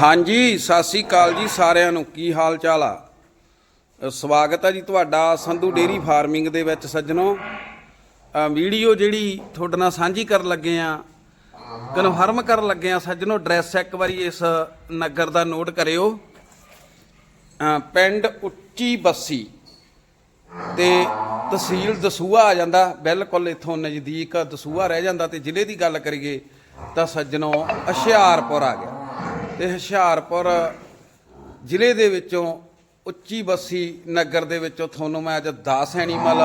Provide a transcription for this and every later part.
ਹਾਂਜੀ, ਸਤਿ ਸ੍ਰੀ ਅਕਾਲ ਜੀ ਸਾਰਿਆਂ ਨੂੰ। ਕੀ ਹਾਲ ਚਾਲ ਆ ਸਵਾਗਤ ਹੈ ਜੀ ਤੁਹਾਡਾ ਸੰਧੂ ਡੇਰੀ ਫਾਰਮਿੰਗ ਦੇ ਵਿੱਚ ਸੱਜਣੋ। ਵੀਡੀਓ ਜਿਹੜੀ ਤੁਹਾਡੇ ਨਾਲ ਸਾਂਝੀ ਕਰਨ ਲੱਗੇ ਆ, ਕਨਫਰਮ ਕਰਨ ਲੱਗੇ ਆ ਸੱਜਣੋ, ਐਡਰੈਸ ਇੱਕ ਵਾਰੀ ਇਸ ਨਗਰ ਦਾ ਨੋਟ ਕਰਿਓ। ਪਿੰਡ ਉੱਚੀ ਬੱਸੀ ਤੇ ਤਹਿਸੀਲ ਦਸੂਹਾ ਆ ਜਾਂਦਾ, ਬਿਲਕੁਲ ਇਥੋਂ ਨਜ਼ਦੀਕ ਦਸੂਹਾ ਰਹਿ ਜਾਂਦਾ ਤੇ ਜ਼ਿਲ੍ਹੇ ਦੀ ਗੱਲ ਕਰੀਏ ਤਾਂ ਸੱਜਣੋ, ਹੁਸ਼ਿਆਰਪੁਰ ਆ ਗਿਆ। ਤੇ ਹੁਸ਼ਿਆਰਪੁਰ ਜ਼ਿਲ੍ਹੇ ਦੇ ਵਿੱਚੋਂ ਉੱਚੀ ਬੱਸੀ ਨਗਰ ਦੇ ਵਿੱਚੋਂ ਤੁਹਾਨੂੰ ਮੈਂ ਅੱਜ 10 ਐਨੀਮਲ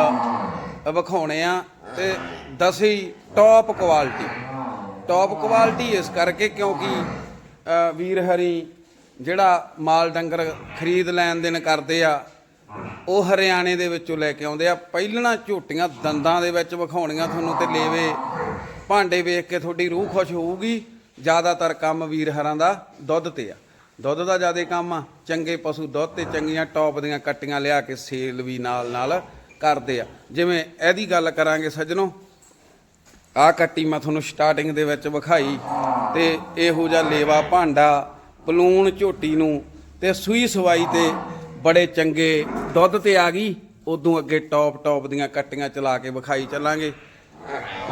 ਵਿਖਾਉਣੇ ਆ ਤੇ 10 ਹੀ ਟੌਪ ਕੁਆਲਿਟੀ ਟੌਪ ਕੁਆਲਿਟੀ ਇਸ ਕਰਕੇ ਕਿਉਂਕਿ ਅ, ਵੀਰ ਹਰੀ ਜਿਹੜਾ ਮਾਲ ਡੰਗਰ ਖਰੀਦ ਲੈਣ ਦੇਣ ਕਰਦੇ ਆ ਉਹ ਹਰਿਆਣੇ ਦੇ ਵਿੱਚੋਂ ਲੈ ਕੇ ਆਉਂਦੇ ਆ। ਪਹਿਲਣਾ ਝੋਟੀਆਂ ਦੰਦਾਂ ਦੇ ਵਿੱਚ ਵਿਖਾਉਣੀਆਂ ਤੁਹਾਨੂੰ ਤੇ ਲੇਵੇ ਭਾਂਡੇ ਵੇਖ ਕੇ ਤੁਹਾਡੀ ਰੂਹ ਖੁਸ਼ ਹੋਊਗੀ। ਜ਼ਿਆਦਾਤਰ ਕੰਮ ਵੀਰ ਹਰਾਂ ਦਾ ਦੁੱਧ ਤੇ ਆ। ਦੁੱਧ ਦਾ ਜ਼ਿਆਦਾ ਕੰਮ ਆ। ਚੰਗੇ ਪਸ਼ੂ ਦੁੱਧ ਤੇ ਚੰਗੀਆਂ ਟੌਪ ਦੀਆਂ ਕੱਟੀਆਂ ਲਿਆ ਕੇ ਸੇਲ ਵੀ ਨਾਲ ਨਾਲ ਕਰਦੇ ਆ। ਜਿਵੇਂ ਇਹਦੀ ਗੱਲ ਕਰਾਂਗੇ ਸੱਜਣੋ ਆ ਕੱਟੀ ਮੈਂ ਤੁਹਾਨੂੰ ਸਟਾਰਟਿੰਗ ਦੇ ਵਿੱਚ ਵਿਖਾਈ ਤੇ ਇਹੋ ਜਿਹਾ ਲੇਵਾ ਭਾਂਡਾ, ਪਲੂਣ ਝੋਟੀ ਨੂੰ ਤੇ ਸੂਈ ਸਵਾਈ ਤੇ ਬੜੇ ਚੰਗੇ ਦੁੱਧ ਤੇ ਆ ਗਈ। ਉਦੋਂ ਅੱਗੇ ਟੌਪ ਟੌਪ ਦੀਆਂ ਕੱਟੀਆਂ ਚਲਾ ਕੇ ਵਿਖਾਈ ਚੱਲਾਂਗੇ।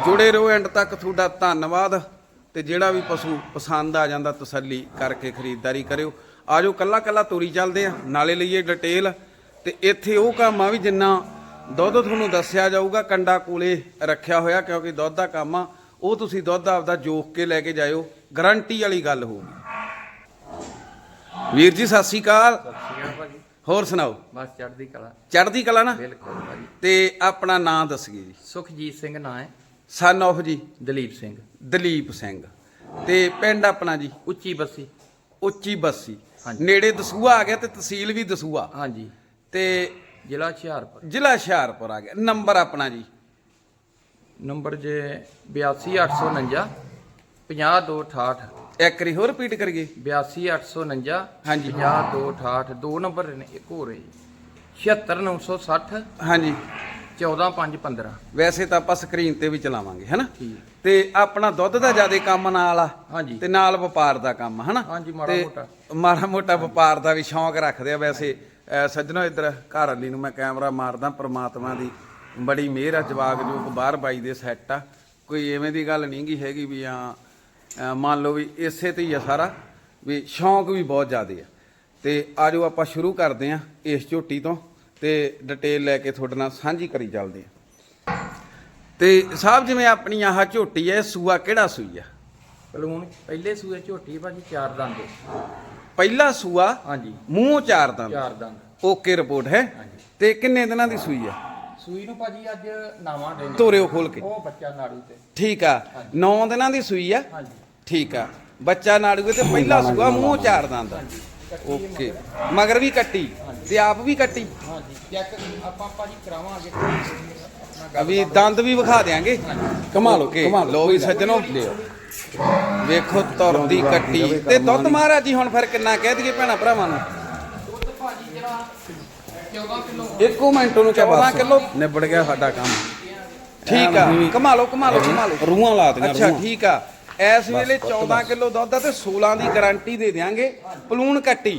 ਜੁੜੇ ਰਹੋ ਐਂਡ ਤੱਕ, ਤੁਹਾਡਾ ਧੰਨਵਾਦ। ਤੇ ਜਿਹੜਾ ਵੀ ਪਸ਼ੂ ਪਸੰਦ ਆ ਜਾਂਦਾ ਤਸੱਲੀ ਕਰਕੇ ਖਰੀਦਦਾਰੀ ਕਰਿਓ। ਆਜੋ ਕੱਲਾ ਕੱਲਾ ਤੋਰੀ ਚੱਲਦੇ ਆ ਨਾਲੇ ਲਈਏ ਡਿਟੇਲ। ਤੇ ਇੱਥੇ ਉਹ ਕੰਮ ਆ ਵੀ ਜਿੰਨਾ ਦੁੱਧ ਤੁਹਾਨੂੰ ਦੱਸਿਆ ਜਾਊਗਾ ਕੰਡਾ ਕੋਲੇ ਰੱਖਿਆ ਹੋਇਆ ਕਿਉਂਕਿ ਦੁੱਧ ਦਾ ਕੰਮ ਆ ਉਹ ਤੁਸੀਂ ਦੁੱਧ ਆਪਦਾ ਜੋਖ ਕੇ ਲੈ ਕੇ ਜਾਇਓ। ਗਾਰੰਟੀ ਵਾਲੀ ਗੱਲ ਹੋਊਗੀ। ਵੀਰ ਜੀ ਸਤਿ ਸ਼੍ਰੀ ਅਕਾਲ। ਸੀਗਾ ਭਾਜੀ। ਹੋਰ ਸੁਣਾਓ? ਬਸ ਚੜ੍ਹਦੀ ਕਲਾ। ਚੜ੍ਹਦੀ ਕਲਾ ਨਾ? ਬਿਲਕੁਲ ਭਾਜੀ। ਤੇ ਆਪਣਾ ਨਾਂ ਦੱਸੀਏ ਜੀ। ਸੁਖਜੀਤ ਸਿੰਘ ਨਾਂ ਹੈ। ਸਨ of ਜੀ ਦਲੀਪ ਸਿੰਘ। ਦਲੀਪ ਸਿੰਘ। ਤੇ ਪਿੰਡ ਆਪਣਾ ਜੀ ਉੱਚੀ ਬੱਸੀ। ਉੱਚੀ ਬੱਸੀ। ਹਾਂਜੀ। ਨੇੜੇ ਦਸੂਆ ਆ ਗਿਆ ਤੇ ਤਹਿਸੀਲ ਵੀ ਦਸੂਆ। ਹਾਂਜੀ। ਤੇ ਜ਼ਿਲ੍ਹਾ ਹੁਸ਼ਿਆਰਪੁਰ। ਜ਼ਿਲ੍ਹਾ ਹੁਸ਼ਿਆਰਪੁਰ ਆ ਗਿਆ। ਨੰਬਰ ਆਪਣਾ ਜੀ। ਨੰਬਰ ਜੇ 82849 50268 ਇੱਕ ਵਾਰੀ ਹੋਰ ਰਿਪੀਟ ਕਰੀਏ। 82849 ਹਾਂਜੀ। 50268 ਦੋ ਨੰਬਰ ਨੇ ਇੱਕ ਹੋਰ ਹੈ ਜੀ। 76960 ਹਾਂਜੀ। 14515 ਵੈਸੇ ਤਾਂ ਆਪਾਂ ਸਕਰੀਨ ਤੇ ਵੀ ਚਲਾਵਾਂਗੇ ਹੈਨਾ? ਤੇ ਆਪਣਾ ਦੁੱਧ ਦਾ ਜ਼ਿਆਦਾ ਕੰਮ ਨਾਲ ਆ ਹਾਂਜੀ। ਤੇ ਨਾਲ ਵਪਾਰ ਦਾ ਕੰਮ ਹਨਾ? ਹਾਂਜੀ, ਮਾੜਾ ਤੇ ਮੋਟਾ। ਮਾੜਾ ਮੋਟਾ ਵਪਾਰ ਦਾ ਵੀ ਸ਼ੌਂਕ ਰੱਖਦੇ ਆ ਵੈਸੇ। ਅਹ ਸੱਜਣੋ ਇੱਧਰ ਘਰ ਵਾਲੀ ਨੂੰ ਮੈਂ ਕੈਮਰਾ ਮਾਰਦਾ ਪ੍ਰਮਾਤਮਾ ਦੀ ਬੜੀ ਮਿਹਰ ਆ ਜਵਾਗ ਜੂਕ ਬਾਹਰ ਬਾਈ ਦੇ ਸੈੱਟ ਆ। ਕੋਈ ਐਵੇਂ ਦੀ ਗੱਲ ਨਹੀਂ ਗੀ ਹੈਗੀ ਵੀ ਆ ਮੰਨ ਲਓ ਵੀ ਇਸੇ ਤੇ ਹੀ ਆ ਸਾਰਾ ਵੀ ਸ਼ੌਂਕ ਵੀ ਬਹੁਤ ਜ਼ਿਆਦੇ ਆ। ਤੇ ਆਜੋ ਆਪਾਂ ਸ਼ੁਰੂ ਕਰਦੇ ਆ ਇਸ ਝੋਟੀ ਤੋਂ। ਤੇ ਡਿਟੇਲ ਲੈ ਕੇ ਤੁਹਾਡੇ ਨਾਲ ਸਾਂਝੀ ਕਰੀ ਚੱਲਦੇ ਆ ਤੇ ਸਾਹਿਬ ਜਿਵੇਂ ਆਪਣੀ ਆਹ ਝੋਟੀ ਐ ਸੂਆ ਕਿਹੜਾ ਸੂਈ ਆ? ਬਲੂਨ ਪਹਿਲੇ ਸੂਏ ਝੋਟੀ ਭਾਜੀ ਚਾਰ ਦੰਦ। ਪਹਿਲਾ ਸੂਆ ਹਾਂਜੀ। ਮੂੰਹ ਚਾਰ ਦੰਦ। ਚਾਰ ਦੰਦ। ਓਕੇ ਰਿਪੋਰਟ ਹੈ। ਹਾਂਜੀ। ਤੇ ਕਿੰਨੇ ਦਿਨਾਂ ਦੀ ਸੂਈ ਆ? ਸੂਈ ਨੂੰ ਭਾਜੀ ਅੱਜ ਨਾਵਾਂ ਦੇ ਤੋਰਿਓ ਖੋਲ ਕੇ। ਉਹ ਬੱਚਾ ਨਾੜੂ ਤੇ। ਠੀਕ ਆ। 9 ਦਿਨਾਂ ਦੀ ਸੂਈ ਆ? ਹਾਂਜੀ। ਠੀਕ ਆ। ਬੱਚਾ ਨਾੜੂਏ ਤੇ ਪਹਿਲਾ ਸੂਆ ਮੂੰਹ ਚਾਰ ਦੰਦ। ਕੱਟੀ ਓਕੇ ਮਗਰ। ਵੀ ਕੱਟੀ ਤੇ ਆਪ ਵੀ ਕੱਟੀ। ਹਾਂਜੀ ਚੈੱਕ ਆਪਾਂ ਭਾਜੀ ਕਰਾਵਾਂਗੇ ਅਭੀ ਦੰਦ ਵੀ ਵਿਖਾ ਦੇਾਂਗੇ ਕਮਾ ਲੋ ਕੇ ਲੋ ਵੀ ਸੱਜਣੋ। ਲਿਓ ਵੇਖੋ ਤੁਰਦੀ ਕੱਟੀ। ਤੇ ਦੁੱਧ ਮਹਾਰਾਜ ਜੀ ਹੁਣ ਫਿਰ ਕਿੰਨਾ ਕਹਿ ਦਈਏ ਭੈਣਾ ਭਰਾਵਾਂ ਨੂੰ? ਦੁੱਧ ਭਾਜੀ ਜਿਹੜਾ 14 ਕਿਲੋ। ਇੱਕੋ ਮਿੰਟ ਨੂੰ 14 ਕਿਲੋ। ਨਿਬੜ ਗਿਆ ਸਾਡਾ ਕੰਮ। ਠੀਕ ਆ। ਕਮਾ ਲਓ ਕਮਾ ਲਓ ਕਮਾ ਲਓ ਰੂਹਾਂ ਲਾ ਦੀਆਂ ਅੱਛਾ ਠੀਕ ਆ। ਇਸ ਵੇਲੇ 14 ਕਿਲੋ ਦੁੱਧ ਆ ਤੇ 16 ਦੀ ਗਾਰੰਟੀ ਦੇ ਦਿਆਂਗੇ। ਪਲੂਣ ਕੱਟੀ।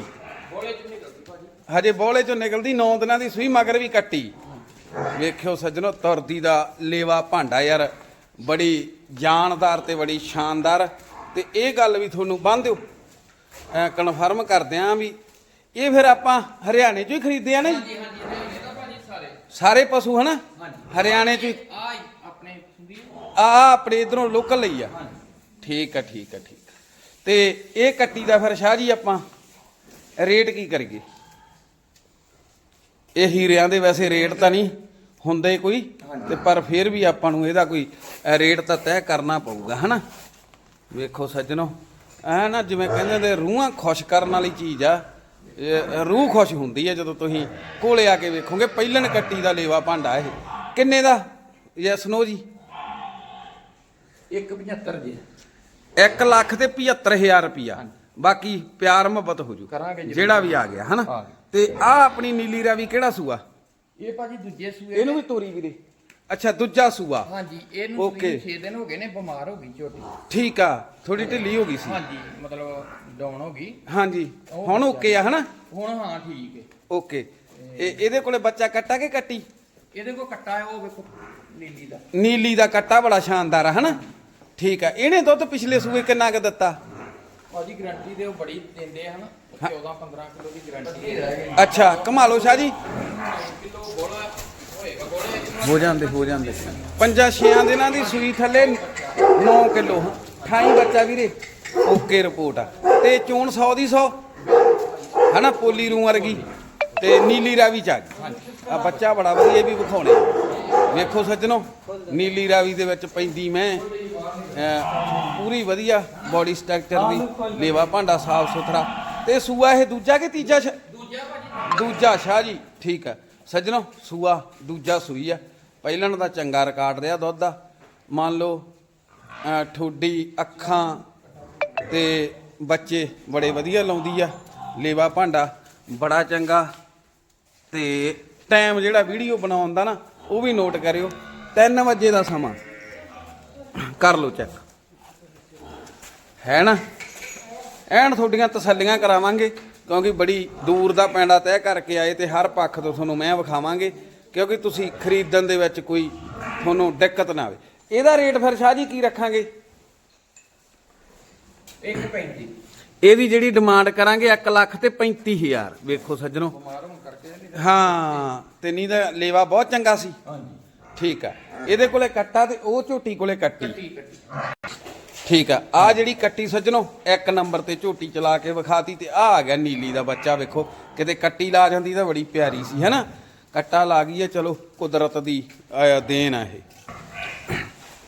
ਬੋਲੇ ਚ ਨਿਕਲਦੀ ਭਾਜੀ ਹਜੇ ਬੋਲੇ ਚੋਂ ਨਿਕਲਦੀ 9 ਦਿਨਾਂ ਦੀ ਸੂਈ ਮਗਰ ਵੀ ਕੱਟੀ। ਵੇਖਿਓ ਸੱਜਣੋ ਤੁਰਦੀ ਦਾ ਲੇਵਾ ਭਾਂਡਾ ਯਾਰ ਬੜੀ ਜਾਨਦਾਰ ਤੇ ਬੜੀ ਸ਼ਾਨਦਾਰ। ਤੇ ਇਹ ਗੱਲ ਵੀ ਤੁਹਾਨੂੰ ਬੰਨ੍ਹ ਦਿਓ ਕਨਫਰਮ ਕਰਦੇ ਆਂ ਵੀ ਇਹ ਫਿਰ ਆਪਾਂ ਹਰਿਆਣੇ ਚੋਂ ਹੀ ਖਰੀਦੇ ਆ ਨਾ ਜੀ? ਹਾਂਜੀ ਹਾਂਜੀ ਹਰਿਆਣੇ ਦਾ ਭਾਜੀ ਸਾਰੇ। ਸਾਰੇ ਪਸ਼ੂ ਹਨਾ? ਹਾਂਜੀ। ਹਰਿਆਣੇ ਚੋਂ ਆ ਆਪਣੇ ਇਧਰੋਂ ਲੋਕਲ ਲਈ ਆ। ਠੀਕ ਆ ਠੀਕ ਆ ਠੀਕ ਆ। ਤੇ ਇਹ ਕੱਟੀ ਦਾ ਫਿਰ ਸ਼ਾਹ ਜੀ ਆਪਾਂ ਰੇਟ ਕੀ ਕਰੀਏ? ਇਹ ਹੀਰਿਆਂ ਦੇ ਵੈਸੇ ਰੇਟ ਤਾਂ ਨਹੀਂ ਹੁੰਦੇ ਕੋਈ ਤੇ ਪਰ ਫਿਰ ਵੀ ਆਪਾਂ ਨੂੰ ਇਹਦਾ ਕੋਈ ਅ, ਰੇਟ ਤਾਂ ਤੈਅ ਕਰਨਾ ਪਊਗਾ ਹਨਾ? ਵੇਖੋ ਸੱਜਣੋ ਐ ਨਾ ਜਿਵੇਂ ਕਹਿੰਦੇ ਨੇ ਰੂਹਾਂ ਖੁਸ਼ ਕਰਨ ਵਾਲੀ ਚੀਜ਼ ਆ। ਇਹ ਰੂਹ ਖੁਸ਼ ਹੁੰਦੀ ਹੈ ਜਦੋਂ ਤੁਸੀਂ ਕੋਲੇ ਆ ਕੇ ਵੇਖੋਗੇ ਪਹਿਲਣ ਕੱਟੀ ਦਾ ਲੇਵਾ ਭਾਂਡਾ ਇਹ। ਕਿੰਨੇ ਦਾ? ਯੈਸ ਨੋ ਜੀ? 175 ਜੀ। 1 ਲੱਖ ਤੇ 75000 ਰੁਪਿਆ ਬਾਕੀ ਪਿਆਰ ਮੁਹੱਬਤ ਹੋ ਜੂ। ਕਰਾਂਗੇ ਜੀ। ਜਿਹੜਾ ਵੀ ਆ ਗਿਆ ਹਨਾ? ਹਾਂ। ਤੇ ਆ ਆਪਣੀ ਨੀਲੀ ਰਾਵੀ ਕਿਹੜਾ ਸੂਆ? ਇਹ ਭਾਜੀ ਦੂਜੇ ਸੂਏ ਇਹਨੂੰ ਵੀ ਤੋਰੀ ਵੀਰੇ। ਅੱਛਾ ਦੂਜਾ ਸੂਆ। ਹਾਂਜੀ ਇਹਨੂੰ. ਸੂਈ 6 ਦਿਨ ਹੋ ਗਏ ਨੇ ਬਿਮਾਰ ਹੋ ਗਈ ਝੋਟੀ। ਠੀਕ ਆ ਥੋੜੀ ਢਿੱਲੀ ਹੋ ਗਈ ਸੀ। ਹਾਂਜੀ ਮਤਲਬ ਡਾਊਨ ਹੋ ਗਈ। ਹਾਂਜੀ ਹੁਣ ਓਕੇ ਆ ਹਨਾ? ਹੁਣ ਹਾਂ ਠੀਕ ਹੈ। ਓਕੇ। ਇਹ ਇਹਦੇ ਕੋਲੇ ਬੱਚਾ ਕੱਟਾ ਕਿ ਕੱਟੀ? ਇਹਦੇ ਕੋ ਕੱਟਾ ਹੈ ਉਹ ਵੇਖੋ ਨੀਲੀ ਦਾ। ਨੀਲੀ ਦਾ ਕੱਟਾ ਬੜਾ ਸ਼ਾਨਦਾਰ ਆ ਹਨਾ? ਠੀਕ ਆ। ਇਹਨੇ ਦੁੱਧ ਪਿਛਲੇ ਸੂਏ ਕਿੰਨਾ ਕੁ ਦਿੱਤਾ? ਭਾਜੀ ਗਾਰੰਟੀ ਦੇ ਉਹ ਬੜੀ ਦਿੰਦੇ ਹਨ। 14 15 ਕਿਲੋ ਦੀ ਗਾਰੰਟੀ ਹੈ। ਅੱਛਾ ਕਮਾਲੋ ਸ਼ਾਹ ਜੀ। ਹੋ ਜਾਂਦੇ ਹੋ ਜਾਂਦੇ। ਪੰਜਾਂ ਛੇਆਂ ਦਿਨਾਂ ਦੀ ਸੂਈ ਥੱਲੇ 9 ਕਿਲੋ 28 ਬੱਚਾ ਵੀਰੇ। ਓਕੇ ਰਿਪੋਰਟ ਆ। ਤੇ ਚੋਣ 100 ਦੀ 100 ਹਨਾ ਪੋਲੀ ਰੂ ਵਰਗੀ। ਤੇ ਨੀਲੀ ਰਾਵੀ ਚ ਆ ਬੱਚਾ ਬੜਾ ਵਧੀਆ ਇਹ ਵੀ ਵਿਖਾਉਣੇ ਵੇਖੋ ਸੱਜਣੋ, ਨੀਲੀ ਰਾਵੀ ਦੇ ਵਿੱਚ ਪੈਂਦੀ ਮੈਂ। ਪੂਰੀ ਵਧੀਆ ਬਾਡੀ ਸਟਰਕਚਰ ਦੀ ਲੇਵਾ ਭਾਂਡਾ ਸਾਫ਼ ਸੁਥਰਾ। ਤੇ ਸੂਆ ਇਹ ਦੂਜਾ ਕਿ ਤੀਜਾ ਸ਼- ਦੂਜਾ ਭਾਜੀ ਦੂਜਾ ਸ਼ਾਹ ਜੀ, ਠੀਕ ਹੈ। ਸੱਜਣੋ, ਸੂਆ ਦੂਜਾ ਸੂਈ ਆ। ਪਹਿਲਾਂ ਦਾ ਚੰਗਾ ਰਿਕਾਰਡ ਰਿਹਾ ਦੁੱਧ ਦਾ। ਮੰਨ ਲਓ ਠੋਡੀ, ਅੱਖਾਂ ਤੇ ਬੱਚੇ ਬੜੇ ਵਧੀਆ ਲਾਉਂਦੀ ਆ। ਲੇਵਾ ਭਾਂਡਾ ਬੜਾ ਚੰਗਾ। ਤੇ ਟਾਈਮ ਜਿਹੜਾ ਵੀਡੀਓ ਬਣਾਉਣ ਦਾ ਨਾ ਉਹ ਵੀ ਨੋਟ ਕਰਿਓ 3 ਵਜੇ ਦਾ ਸਮਾਂ। ਕਰ ਲਓ ਚੈੱਕ ਹੈ ਨਾ? ਐਨ ਤੁਹਾਡੀਆਂ ਤਸੱਲੀਆਂ ਕਰਾਵਾਂਗੇ, ਕਿਉਂਕਿ ਬੜੀ ਦੂਰ ਦਾ ਪੈਂਡਾ ਤੈਅ ਕਰਕੇ ਆਏ ਤੇ ਹਰ ਪੱਖ ਤੋਂ ਤੁਹਾਨੂੰ ਮੈਂ ਵਿਖਾਵਾਂਗੇ, ਕਿਉਂਕਿ ਤੁਸੀਂ ਖਰੀਦਣ ਦੇ ਵਿੱਚ ਕੋਈ ਤੁਹਾਨੂੰ ਦਿੱਕਤ ਨਾ ਆਵੇ। ਇਹਦਾ ਰੇਟ ਫਿਰ ਸ਼ਾਹ ਜੀ ਕੀ ਰੱਖਾਂਗੇ? 1.35 ਇਹਦੀ ਜਿਹੜੀ ਡਿਮਾਂਡ ਕਰਾਂਗੇ 1 ਲੱਖ ਤੇ 35000 ਵੇਖੋ ਸੱਜਣੋ। ਹਾਂ ਤੇ ਨਹੀਂ ਤਾਂ ਲੇਵਾ ਬਹੁਤ ਚੰਗਾ ਸੀ। ਹਾਂਜੀ। ਠੀਕ ਆ। ਇਹਦੇ ਕੋਲੇ ਕੱਟਾ ਤੇ ਉਹ ਝੋਟੀ ਕੋਲੇ ਕੱਟੀ। ਠੀਕ ਆ। ਆ ਜਿਹੜੀ ਕੱਟੀ ਸੱਜਣੋ ਇੱਕ ਨੰਬਰ ਤੇ ਝੋਟੀ ਚਲਾ ਕੇ ਵਿਖਾਤੀ ਤੇ ਆ ਆ ਗਿਆ ਨੀਲੀ ਦਾ ਬੱਚਾ ਵੇਖੋ। ਕਿਤੇ ਕੱਟੀ ਲਾ ਜਾਂਦੀ ਤਾਂ ਬੜੀ ਪਿਆਰੀ ਸੀ ਹੈਨਾ? ਕੱਟਾ ਲਾ ਗਈ ਹੈ ਚਲੋ ਕੁਦਰਤ ਦੀ ਅਹ, ਦੇਣ ਆ ਇਹ।